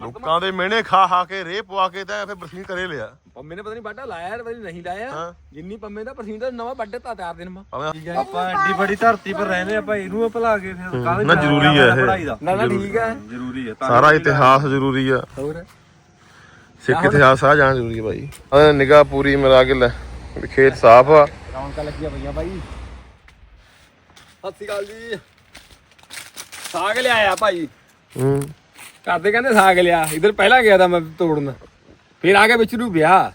ਲੋਕਾਂ ਦੇ ਮਿਹਣੇ ਖਾ ਖਾ ਕੇ ਰੇ ਪਵਾ ਕੇ ਤਾਂ ਫਿਰ ਬਰਸੀਨ ਕਰੇ ਲਿਆ। ਪੰਮੇ ਨੇ ਪਤਾ ਨਹੀਂ ਬਾਡਾ ਲਾਇਆ ਯਾਰ ਪਤਾ ਨਹੀਂ ਲਾਇਆ। ਹਾਂ। ਜਿੰਨੀ ਪੰਮੇ ਦਾ ਪਰਸੀਨ ਦਾ ਨਵਾਂ ਵੱਡੇ ਤਾਂ ਤਿਆਰ ਦਿਨ ਮਾ। ਭਾਵੇਂ ਆਪਾਂ ਐਡੀ ਬੜੀ ਧਰਤੀ ਪਰ ਰਹਿੰਦੇ ਆਪਾਂ ਇਹਨੂੰ ਭੁਲਾ ਕੇ ਫਿਰ ਕਾਹਦੇ ਨਾ ਜ਼ਰੂਰੀ ਹੈ ਇਹ। ਪੜਾਈ ਦਾ। ਨਾ ਨਾ ਠੀਕ ਹੈ। ਜ਼ਰੂਰੀ ਹੈ ਤਾਂ ਸਾਰਾ ਇਤਿਹਾਸ ਜ਼ਰੂਰੀ ਆ। ਹੋਰ? ਸਿੱਖ ਇਤਿਹਾਸ ਆ ਜਾਣਾ ਜ਼ਰੂਰੀ ਆ ਭਾਈ। ਆ ਨਿਗਾਹ ਪੂਰੀ ਮਿਲਾ ਕੇ ਲੈ ਵੀ ਖੇਤ ਸਾਫ਼ ਆ। ਰੌਣਕਾਂ ਲੱਗੀਆਂ ਪਈਆਂ ਬਾਈ ਸਤਿ ਸ਼੍ਰੀ ਅਕਾਲ ਜੀ। ਸਾਗ ਲਿਆਇਆ ਭਾਈ। ਹੂੰ। ਕਰਦੇ ਕਹਿੰਦੇ ਸਾਗ ਲਿਆ ਇਧਰ ਪਹਿਲਾਂ ਗਿਆ ਤਾਂ ਮੈਂ ਤੋੜਨ। ਫਿਰ ਆ ਕੇ ਵਿੱਚ ਨੂੰ ਵਿਆਹ।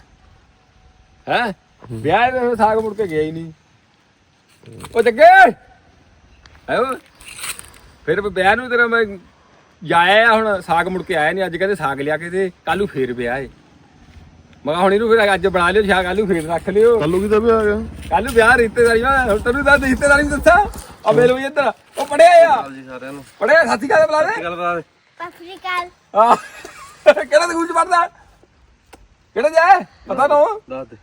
ਹੈ? ਵਿਆਹ ਦੇ ਸਾਗ ਮੁੜ ਕੇ ਗਿਆ ਹੀ ਨਹੀਂ। ਉਹ ਜੱਗੇ ਆਇਓ ਫਿਰ ਵਿਆਹ ਨੂੰ ਤੇਰਾ ਮੈਂ ਜਾਇਆ ਹੁਣ ਸਾਗ ਮੁੜ ਕੇ ਆਇਆ ਨਹੀਂ ਅੱਜ ਕਹਿੰਦੇ ਸਾਗ ਲਿਆ ਕੇ ਤੇ ਕੱਲੂ ਫੇਰ ਵਿਆਹ ਏ। ਮੈਂ ਕਿਹਾ ਹੁਣ ਇਹਨੂੰ ਫਿਰ ਅੱਜ ਬਣਾ ਲਿਓ ਸਾਗ ਕੱਲੂ ਫੇਰ ਰੱਖ ਲਿਓ। ਕੱਲੂ ਕੀ ਦਾ ਵੀ ਆ ਗਿਆ? ਕੱਲ ਵਿਆਹ ਰਿਸ਼ਤੇਦਾਰੀ ਮੈਂ ਹੁਣ ਤੈਨੂੰ ਦੱਸ ਰਿਸ਼ਤੇਦਾਰੀ ਨੂੰ ਦੱਸਾਂ। ਆ ਮੇਰੇ ਵੀ ਇੱਧਰ ਉਹ ਪੜਿਆ ਆ? ਜੀ ਸਾਰਿਆਂ ਨੂੰ। ਪੜਿਆ ਸਾਥੀ ਕਾਹਦੇ ਬੁਲਾ ਦੇ। ਦੇ ਅਫਰੀਕਾ ਆ ਕਿਹੜਾ ਸਕੂਲ ਚ ਪੜਦਾ ਕਿਹੜਾ ਜਾ? ਪਤਾ ਨਾ ਦੱਸ ਦੇ।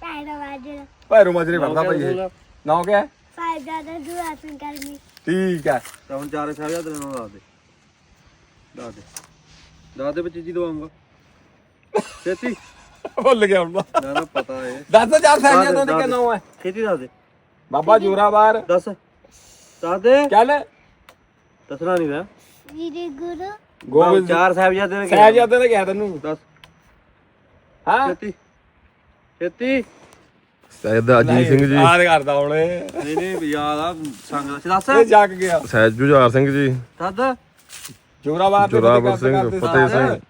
ਟਾਇਰ ਵਾਜਰ ਭੈਰੋ ਮਾਜਰੇ ਪੜਦਾ ਭਾਈ ਇਹ। ਨਾਮ ਕਿਆ? ਫਾਇਦਾ ਦਾ ਦੁਆ ਸੁਣ ਕਰਨੀ ਠੀਕ ਹੈ ਤਾਂ ਹੁਣ ਚਾਰੇ ਸਾਹਿਬ ਦੇ ਨਾਮ ਦੱਸ ਦੇ। ਦੱਸ ਦੇ। ਦੱਸ ਦੇ ਬੱਚੀ ਜੀ ਦਵਾਉਂਗਾ ਛੇਤੀ। ਭੁੱਲ ਗਿਆ ਹੁਣ ਮੈਂ। ਨਾ ਨਾ ਪਤਾ ਹੈ ਦੱਸ ਚਾਰ ਕਿਆ ਦੇ। ਨਾਮ ਹੈ ਛੇਤੀ ਦੱਸ ਦੇ। ਬਾਬਾ ਜੋਰਾਵਾਰ। ਦੱਸ। ਦੱਸ ਦੇ। ਚੱਲ। ਦੱਸਣਾ ਨਹੀਂ ਵਾ ਵੀਰੇ ਗੁਰੂ। ਗੋਬਿੰਦ ਚਾਰ ਸਾਹਿਬਜ਼ਾਦੇ ਨੇ ਕਿਹਾ। ਸਾਹਿਬਜ਼ਾਦੇ ਨੇ ਕਿਹਾ ਤੈਨੂੰ। ਦੱਸ। ਹਾਂ? ਛੇਤੀ। ਛੇਤੀ। ਸੈਦ ਅਜੀਤ ਸਿੰਘ ਜੀ। ਯਾਦ ਕਰਦਾ ਹੁਣ। ਇਹ ਨਹੀਂ ਨਹੀਂ ਯਾਦ ਆ ਸੰਗ ਦਾ। ਦੱਸ। ਇਹ ਜਾਗ ਗਿਆ। ਸੈਦ ਜੁਝਾਰ ਸਿੰਘ ਜੀ। ਦੱਸ। ਜੋਰਾਵਾਰ ਤੇ ਜੋਰਾਵਰ ਸਿੰਘ ਫਤਿਹ। ਸਿੰਘ।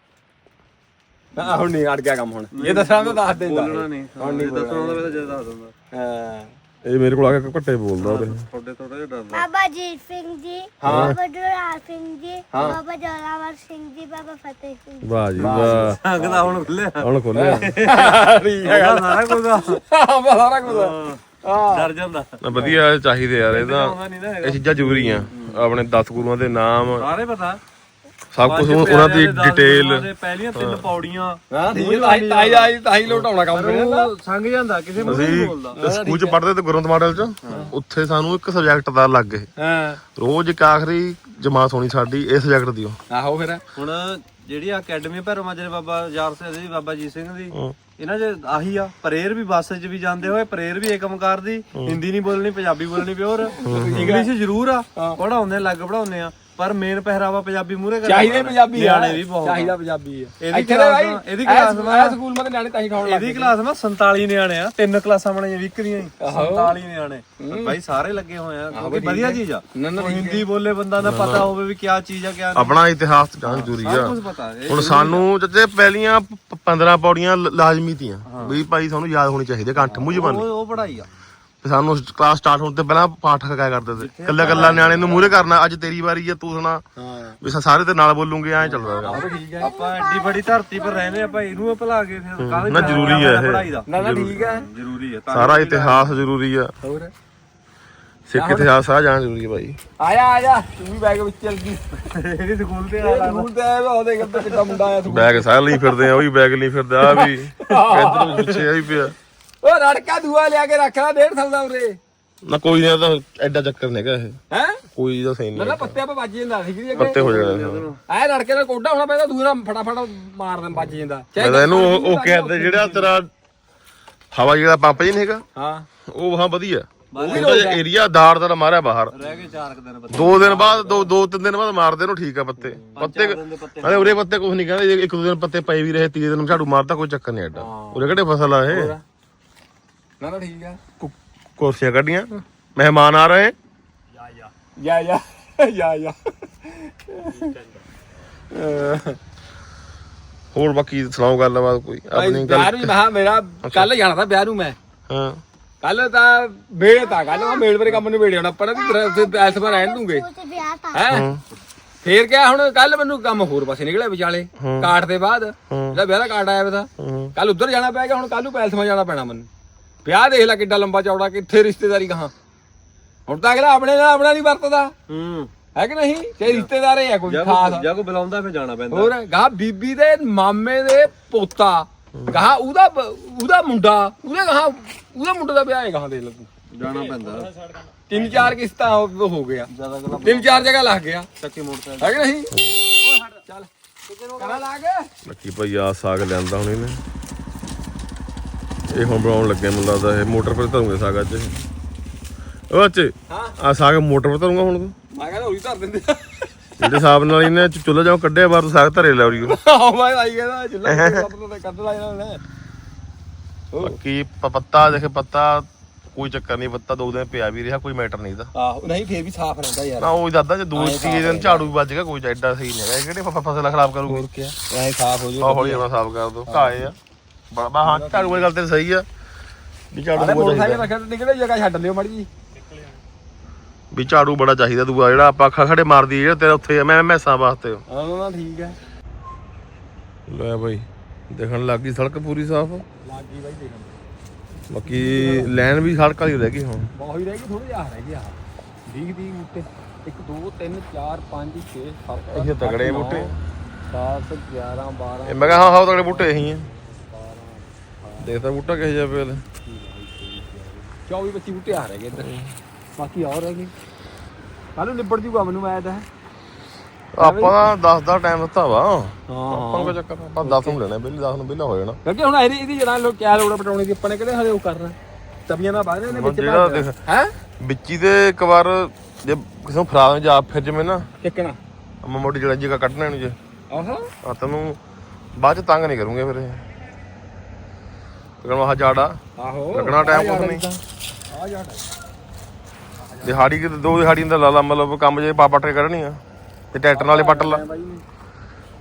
ਨਾ ਹੁਣ ਨਹੀਂ ਅੜ ਗਿਆ ਕੰਮ ਹੁਣ। ਇਹ ਦੱਸਣਾ ਤਾਂ ਦੱਸ ਦਿੰਦਾ। ਬੋਲਣਾ ਨਹੀਂ। ਹੁਣ ਨਹੀਂ ਦੱਸਣਾ ਤਾਂ ਮੈਂ ਜਦ ਦੱਸ ਦਿੰਦਾ। ਹਾਂ। ਇਹ ਮੇਰੇ ਕੋਲ ਆ ਕੇ ਘੱਟੇ ਬੋਲਦਾ ਉਹਦੇ ਥੋੜੇ ਥੋੜੇ ਜਿਹਾ ਡਰਦਾ। ਬਾਬਾ ਜੀਤ ਸਿੰਘ ਜੀ ਹਾਂ। ਬਾਬਾ ਦੁਰਾ ਸਿੰਘ ਜੀ ਹਾਂ। ਬਾਬਾ ਜੋਰਾਵਰ ਸਿੰਘ ਜੀ ਬਾਬਾ ਫਤਿਹ ਸਿੰਘ ਜੀ। ਵਾਹ ਜੀ ਵਾਹ। ਦਾ ਹੁਣ ਖੁੱਲਿਆ ਹੁਣ ਖੋਲਿਆ ਠੀਕ ਹੈ ਉਹਦਾ ਸਾਰਾ ਕੁਝ ਦਾ ਹਾਂ ਸਾਰਾ ਕੁਝ ਡਰ ਜਾਂਦਾ। ਨਾ ਵਧੀਆ ਚਾਹੀਦੇ ਯਾਰ ਇਹ ਤਾਂ ਇਹ ਚੀਜ਼ਾਂ ਜ਼ਰੂਰੀਆਂ ਆਪਣੇ 10 ਗੁਰੂਆਂ ਦੇ ਨਾਮ। ਸਾਰੇ ਪਤਾ। ਸਭ ਕੁਝ ਉਹਨਾਂ ਦੀ ਡਿਟੇਲ ਪਹਿਲੀਆਂ ਤਿੰਨ ਪੌੜੀਆਂ। ਹਾਂ ਠੀਕ ਹੈ ਤਾਈ ਤਾਈ ਆਈ ਤਾਈ ਲੋਟਾਉਣਾ ਕੰਮ ਕਰਨਾ ਸੰਗ ਜਾਂਦਾ ਕਿਸੇ ਨੂੰ ਨਹੀਂ ਬੋਲਦਾ। ਸਕੂਲ ਚ ਪੜ੍ਹਦੇ ਤੇ ਗੁਰਮਤ ਮਾਡਲ ਚ ਉੱਥੇ ਸਾਨੂੰ ਇੱਕ ਸਬਜੈਕਟ ਦਾ ਲੱਗ ਗਏ ਹਾਂ। ਰੋਜ਼ ਇੱਕ ਆਖਰੀ ਜਮਾਤ ਹੋਣੀ ਸਾਡੀ ਇਸ ਸਬਜੈਕਟ ਦੀ। ਆਹੋ ਫਿਰ। ਹੁਣ ਜਿਹੜੀ ਅਕੈਡਮੀ ਭੈਰੋ ਮਾਜਰੇ ਬਾਬਾ ਯਾਰ ਸਿੰਘ ਦੀ ਬਾਬਾ ਜੀ ਸਿੰਘ ਦੀ ਹਾਂ। ਇਹਨਾਂ 'ਚ ਆਹੀ ਆ ਪ੍ਰੇਅਰ ਵੀ ਬੱਸ 'ਚ ਵੀ ਜਾਂਦੇ ਹੋਏ ਪ੍ਰੇਅਰ ਵੀ ਏਕਮਕਾਰ ਦੀ ਹਿੰਦੀ ਨਹੀਂ ਬੋਲਣੀ ਪੰਜਾਬੀ ਬੋਲਣੀ ਪਿਓਰ ਇੰਗਲਿਸ਼ ਜ਼ਰੂਰ ਆ ਪੜਾਉਂਦੇ ਲੱਗ ਪੜਾਉਂਦੇ ਆ। ਪਰ ਮੇਨ ਪਹਿਰਾਵਾ ਪੰਜਾਬੀ ਮੂਰੇ ਚਾਹੀਦੇ ਪੰਜਾਬੀ ਆ। ਨਿਆਣੇ ਵੀ ਬਹੁਤ ਆ। ਚਾਹੀਦਾ ਪੰਜਾਬੀ ਆ। ਇਹਦੀ ਇੱਥੇ ਕਲਾਸ ਭਾਈ ਇਹਦੀ ਕਲਾਸ ਮੈਂ ਸਕੂਲ ਮਤੇ ਨਿਆਣੇ ਤਾਂ ਹੀ ਖਾਣ ਲੱਗ ਇਹਦੀ ਕਲਾਸ ਨਾ 47 ਨਿਆਣੇ ਆ ਤਿੰਨ ਕਲਾਸਾਂ ਬਣਾਈਆਂ ਵੀਕ ਦੀਆਂ ਹੀ 47 ਨਿਆਣੇ। ਬਾਈ ਸਾਰੇ ਲੱਗੇ ਹੋਏ ਆ ਕਿਉਂਕਿ ਵਧੀਆ ਚੀਜ਼ ਆ। ਨਾ, ਨਾ, ਉਹ ਹਿੰਦੀ ਬੋਲੇ ਬੰਦਾ ਦਾ ਪਤਾ ਹੋਵੇ ਵੀ ਕੀ ਚੀਜ਼ ਆ ਕਿਆ ਆਪਣਾ ਇਤਿਹਾਸ ਜਾਣ ਜ਼ਰੂਰੀ ਆ। ਕੁਝ ਪਤਾ ਇਹ ਹੁਣ ਸਾਨੂੰ ਜੱਜੇ ਪਹਿਲੀਆਂ 15 ਪੌੜੀਆਂ ਲ- ਲਾਜ਼ਮੀ ਤੀਆਂ। ਵੀ ਭਾਈ ਸਾਨੂੰ ਯਾਦ ਹੋਣੀ ਚਾਹੀਦੀ ਕੰਠ ਮੂੰਹ ਜ਼ਬਾਨੀ ਉਹ ਉਹ ਪੜਾਈ ਆ। ਤੇ ਸਾਨੂੰ ਕਲਾਸ ਸਟਾਰਟ ਹੋਣ ਤੋਂ ਪਹਿਲਾਂ ਪਾਠ ਕਰਾਇਆ ਕਰਦੇ ਤੇ ਕੱਲਾ ਕੱਲਾ ਨਿਆਣੇ ਨੂੰ ਮੂਹਰੇ ਕਰਨਾ ਅੱਜ ਤੇਰੀ ਵਾਰੀ ਆ ਤੂੰ ਸੁਣਾ। ਹਾਂ। ਵੀ ਸਾਰੇ ਤੇ ਨਾਲ ਬੋਲੂਗੇ ਐਂ ਚੱਲਦਾ ਹੈਗਾ। ਠੀਕ ਹੈ ਆਪਾਂ ਐਡੀ ਬੜੀ ਧਰਤੀ ਪਰ ਰਹਿੰਦੇ ਆਪਾਂ ਇਹਨੂੰ ਭੁਲਾ ਕੇ ਫਿਰ ਕਾਹਦੇ ਨਾ ਜ਼ਰੂਰੀ ਹੈ ਇਹ। ਨਾ ਨਾ ਠੀਕ ਹੈ ਜ਼ਰੂਰੀ ਹੈ ਤਾਂ ਸਾਰਾ ਇਤਿਹਾਸ ਜ਼ਰੂਰੀ ਆ। ਹੋਰ? ਸਿੱਖ ਇਤਿਹਾਸ ਆ ਜਾਣਾ ਜ਼ਰੂਰੀ ਆ ਭਾਈ। ਆਇਆ ਆਇਆ ਤੂੰ ਵੀ ਬੈਗ ਵਿੱਚ ਚੱਲ ਗਈ। ਇਹਦੀ ਸਕੂਲ ਤੇ ਇਹ ਸਕੂਲ ਤੇ ਆਇਆ ਵਾ, ਉਹਦੇ ਕਿੱਦਾਂ ਕਿੱਦਾਂ ਮੁੰਡਾ ਆਇਆ ਸਕੂਲ। ਬੈਗ ਸਾਰੇ ਲਈ ਫਿਰਦੇ ਆ ਉਹ ਵੀ ਬੈਗ ਲਈ ਫਿਰਦਾ ਆ ਵੀ। ਇੱਧਰ ਵੀ ਪਿੱਛੇ ਆ ਵੀ ਪਿਆ। ਉਹ ਰੜਕਾ ਦੂਆ ਲਿਆ ਕੇ ਰੱਖ ਲੈ ਡੇਢ ਸਾਲ ਦਾ ਉਰੇ। ਨਾ ਕੋਈ ਨਾ ਤਾਂ ਐਡਾ ਚੱਕਰ ਨਹੀਂਗਾ ਇਹ। ਹੈ? ਕੋਈ ਦਾ ਸਹੀ ਨਾ ਨਾ ਨਹੀਂ ਪੱਤੇ ਆਪਾਂ ਵੱਜ ਜਾਂਦਾ ਠੀਕ ਜੀ ਪੱਤੇ ਹੋ ਜਾਣੇ ਐ ਰੜਕੇ ਨਾਲ ਕੋਡਾ ਹੋਣਾ ਪੈਂਦਾ ਨਾਲ ਫਟਾਫਟ ਮਾਰ ਦੇ ਵੱਜ ਜਾਂਦਾ। ਮੈਂ ਤਾਂ ਇਹਨੂੰ ਉਹ- ਕਹਿੰਦੇ ਜਿਹੜਾ ਤੇਰਾ ਹਵਾ ਜਿਹੜਾ ਪੰਪ ਜੀ ਨਹੀਂ ਹੈਗਾ ਹਾਂ। ਉਹ ਹਾਂ ਵਧੀਆ। ਉਹਦਾ ਏਰੀਆ ਦਾਰ ਦਾ ਮਾਰਿਆ ਬਾਹਰ। ਰਹਿ ਗਏ 4 ਦਿਨ ਬੱਚੇ ਦੋ ਦਿਨ ਬਾਅਦ ਦੋ ਦੋ ਤਿੰਨ ਦਿਨ ਬਾਅਦ ਮਾਰਦੇ ਨੂੰ ਠੀਕ ਆ ਪੱਤੇ। ਪੱਤੇ ਪੱਤੇ। ਅਰੇ ਉਰੇ ਪੱਤੇ ਕੁਝ ਨਹੀਂ ਕਹਿੰਦੇ ਇੱਕ ਦੋ ਦਿਨ ਪੱਤੇ ਪਏ ਵੀ ਰਹੇ ਤੀਏ ਦਿਨ ਝਾੜੂ ਮਾਰਦਾ ਕੋਈ ਚੱਕਰ ਨਹੀਂ ਐਡਾ। ਉਰੇ ਕਿਹੜੇ ਫਸਲ ਆ ਇਹ? ਨਾ ਨਾ ਠੀਕ ਆ। ਕੁ- ਕੁਰਸੀਆਂ ਕੱਢੀਆਂ। ਮਹਿਮਾਨ ਆ ਰਹੇ। ਯਾ ਯਾ। ਯਾ ਯਾ ਹੋਰ ਬਾਕੀ ਸੁਣਾਓ ਗੱਲਬਾਤ ਕੋਈ? ਆਪਣੀ ਗੱਲ ਨੂੰ ਮਹਾ ਮੇਰਾ ਕੱਲ ਜਾਣਾ ਤਾਂ ਵਿਆਹ ਨੂੰ ਮੈਂ। ਹਾਂ। ਕੱਲ ਤਾਂ ਵੇੜ ਤਾਂ ਕੱਲ ਮੈਂ ਮੇਲ ਵਰੇ ਕੰਮ ਨੂੰ ਵੇੜਿਆ ਹੋਣਾ ਪਰ ਉੱਥੇ ਪੈਸੇ ਪਰ ਰਹਿਣ ਦੂੰਗੇ। ਤੇ ਵਿਆਹ ਤਾਂ। ਹੈ? ਫੇਰ ਕਿਆ ਹੁਣ ਕੱਲ ਮੈਨੂੰ ਕੰਮ ਹੋਰ ਪਾਸੇ ਨਿਕਲਿਆ ਵਿਚਾਲੇ ਕਾਰਡ ਦੇ ਬਾਅਦ। ਜਿਹੜਾ ਵਿਆਹ ਦਾ ਕਾਰਡ ਆਇਆ ਵਾ ਕੱਲ ਉੱਧਰ ਜਾਣਾ ਪੈ ਗਿਆ ਹੁਣ ਕੱਲ ਨੂੰ ਪੈਲਸ ਮਾ ਜਾਣਾ ਪੈਣਾ ਮੈਨੂੰ। ਵਿਆਹ ਦੇਖ ਲੈ ਕਿੱਡਾ ਲੰਬਾ ਚੌੜਾ ਕਿੱਥੇ ਰਿਸ਼ਤੇਦਾਰੀ ਕਹਾਂ ਹੁਣ ਤਾਂ ਅਗਲਾ ਆਪਣੇ ਨਾਲ ਆਪਣਾ ਨਹੀਂ ਵਰਤਦਾ। ਹੂੰ। ਹੈ ਕਿ ਨਹੀਂ? ਤੇ ਰਿਸ਼ਤੇਦਾਰ ਹੀ ਆ ਕੋਈ ਖਾਸ। ਜਾਂ ਕੋ ਬੁਲਾਉਂਦਾ ਫਿਰ ਜਾਣਾ ਪੈਂਦਾ। ਹੋਰ ਗਾਹ ਬੀਬੀ ਦੇ ਮਾਮੇ ਦੇ ਪੋਤਾ ਗਾਹ ਉਹਦਾ ਉਹਦਾ ਮੁੰਡਾ ਉਹਦੇ ਗਾਹ ਉਹਦਾ ਮੁੰਡੇ ਦਾ ਵਿਆਹ ਹੈ ਗਾਹ ਦੇ ਲੱਗੂ ਜਾਣਾ ਪੈਂਦਾ। ਤਿੰਨ ਚਾਰ ਕਿਸ਼ਤਾਂ ਹੋ ਗਿਆ। ਜ਼ਿਆਦਾ ਗੱਲਾਂ ਤਿੰਨ ਚਾਰ ਜਗ੍ਹਾ ਲੱਗ ਗਿਆ। ਚੱਕੀ ਮੋਟਰਸਾਈਕਲ। ਹੈ ਕਿ ਨਹੀਂ? ਚੱਲ। ਕਰਾ ਲਾ ਕੇ। ਲੱਕੀ ਭਾਈ ਆ ਸਾਗ ਲਿਆਂਦਾ ਹੁਣ ਇਹਨੇ। ਇਹ ਹੁਣ ਬਣਾਉਣ ਲੱਗੇ ਮੈਨੂੰ ਲੱਗਦਾ ਇਹ ਮੋਟਰ ਪਰ ਧਰੂਗੇ ਸਾਗ ਇਹ। ਉਹ ਆ ਸਾਗ ਮੋਟਰ ਪਰ ਧਰੂਗਾ ਹੁਣ ਤੂੰ? ਮੈਂ ਕਹਿੰਦਾ ਉਹੀ ਧਰ ਦਿੰਦੇ ਜਿਹੜੇ ਹਿਸਾਬ ਨਾਲ ਇਹਨੇ ਚੁੱਲ੍ਹਾ ਜਾਉ ਕੱਢਿਆ ਬਾਹਰ ਸਾਗ ਧਰੇ ਲੈ ਉਰੀਓ ਆਹ ਮੈਂ ਆਈ ਕਹਿੰਦਾ ਜਿੱਲਾ ਕੱਢ ਲਾ ਇਹਨਾਂ ਨੇ। ਬਾਕੀ ਪੱਤਾ ਦੇਖੇ ਪੱਤਾ ਕੋਈ ਚੱਕਰ ਨਹੀਂ ਪੱਤਾ ਦੋ ਦਿਨ ਪਿਆ ਵੀ ਰਿਹਾ ਕੋਈ ਮੈਟਰ ਨਹੀਂ ਦਾ ਆਹੋ ਨਹੀਂ ਫੇਰ ਵੀ ਸਾਫ਼ ਰਹਿੰਦਾ ਯਾਰ। ਨਾ ਉਹ ਦਾਦਾ ਜੇ ਦੋ ਤੀਏ ਦਿਨ ਝਾੜੂ ਵੀ ਵੱਜ ਗਿਆ ਕੋਈ ਐਡਾ ਸਹੀ ਨਹੀਂ ਹੈਗਾ। ਕਿਹੜੇ ਫਸਲ ਖਰਾਬ ਕਰੂਗੀ? ਹੋਰ ਕੀ ਐ ਸਾਫ਼ ਹੋ ਜਾਊ ਹੌਲੀ ਹੌਲੀ ਸਾਫ਼ ਕਰ ਦੋ ਘਾਏ ਆ। ਬਾ ਬਾ ਹਾਂ ਝਾੜੂ ਵਾਲੀ ਗੱਲ ਤੇ ਸਹੀ ਆ। ਵੀ ਝਾੜੂ ਅਰੇ ਬਹੁਤ ਮੋਟਰਸਾਈਕਲ ਚਾਹੀਦਾ। ਰੱਖਿਆ ਤੇ ਨਿਕਲੇ ਜਗ੍ਹਾ ਛੱਡ ਲਿਓ ਮੜੀ ਜੀ ਵੀ ਝਾੜੂ ਬੜਾ ਚਾਹੀਦਾ ਦੂਆ ਜਿਹੜਾ ਆਪਾਂ ਅੱਖਾਂ ਖੜੇ ਮਾਰਦੀ ਜਿਹੜਾ ਤੇਰਾ ਉੱਥੇ ਆ, ਮੈਂ ਮੈਸਾਂ ਵਾਸਤੇ ਹਾਂ ਨਾ ਠੀਕ ਹੈ ਲੈ ਬਾਈ ਦੇਖਣ ਲੱਗ ਗਈ ਸੜਕ ਪੂਰੀ ਸਾਫ਼। ਲੱਗ ਗਈ ਬਾਈ ਦੇਖਣ। ਬਾਕੀ ਲਾਈਨ ਵੀ ਸੜਕ ਵਾਲੀ ਰਹਿ ਗਈ ਹੁਣ। ਬਹੁਤ ਹੀ ਰਹਿ ਗਈ ਥੋੜੀ ਜਿਹਾ ਰਹਿ ਗਿਆ 20 20 ਬੂਟੇ। 1 2 3 4 5 6 7 ਇਹ ਤਗੜੇ ਬੂਟੇ। 10 11 12 ਇਹ ਮੈਂ ਕਿਹਾ ਹਾਂ ਹਾਂ ਤਗੜੇ ਬੂਟੇ ਇਹੀ ਆ। ਦੇਖਦਾ ਬੂਟਾ ਕਿਹੋ ਜਿਹਾ ਪਿਆ ਲੈ 24 25 ਬੂਟੇ ਆ ਰਹਿ ਗਏ ਇੱਧਰ। ਬਾਕੀ ਹੋਰ ਰਹਿ ਗਏ ਕੱਲ ਨੂੰ ਨਿਬੜ ਜੂਗਾ ਮੈਨੂੰ ਮੈਂ ਤਾਂ। ਆਪਾਂ ਦਾ 10 ਦਾ ਟਾਈਮ ਦਿੱਤਾ ਵਾ। ਆਪਾਂ ਕੋ ਚੱਕਰ ਆਪਾਂ 10 ਨੂੰ ਲੈਣਾ ਬਿੱਲ 10 ਨੂੰ ਬਿੱਲ ਹੋ ਜਾਣਾ। ਕਿਉਂਕਿ ਹੁਣ ਇਹਦੀ ਇਹਦੀ ਜਣਾ ਲੋਕ ਕਿਆ ਲੋੜ ਪਟਾਉਣੇ ਦੀ ਆਪਾਂ ਨੇ ਕਿਹੜੇ ਹਲੇ ਉਹ ਕਰਨਾ। ਤਬੀਆਂ ਦਾ ਬਾਅਦ ਨੇ ਵਿੱਚ ਜਿਹੜਾ ਹੈ? ਵਿੱਚੀ ਦੇ ਇੱਕ ਵਾਰ ਜੇ ਕਿਸੇ ਨੂੰ ਫਰਾ ਜਾ ਫਿਰ ਜਵੇਂ ਨਾ ਕਿੱਕਣਾ। ਅੰਮਾ ਮੋਟੀ ਜਿਹੜਾ ਜੀਗਾ ਕੱਢਣਾ ਨੂੰ ਜੇ। ਆਹਾ। ਆ ਤੈਨੂੰ ਬਾਅਦ ਚ ਤੰਗ ਨਹੀਂ ਕਰੂੰਗੇ ਫਿਰ। ਇਹ ਤਕਣ ਆਹ ਜਾੜਾ। ਆਹੋ। ਲੱਗਣਾ time ਕੁਛ ਨਹੀਂ। ਆ ਜਾ ਦਿਹਾੜੀ ਕਿ ਦੋ ਦਿਹਾੜੀ ਦਾ ਲਾਲਾ ਮਤਲਬ ਕੰਮ ਜੇ ਪਾ ਪੱਟ ਕੇ ਕਰਨੀ ਆ। ਤੇ ਟਰੈਕਟਰ ਨਾਲੇ ਪੱਟ ਲਾ।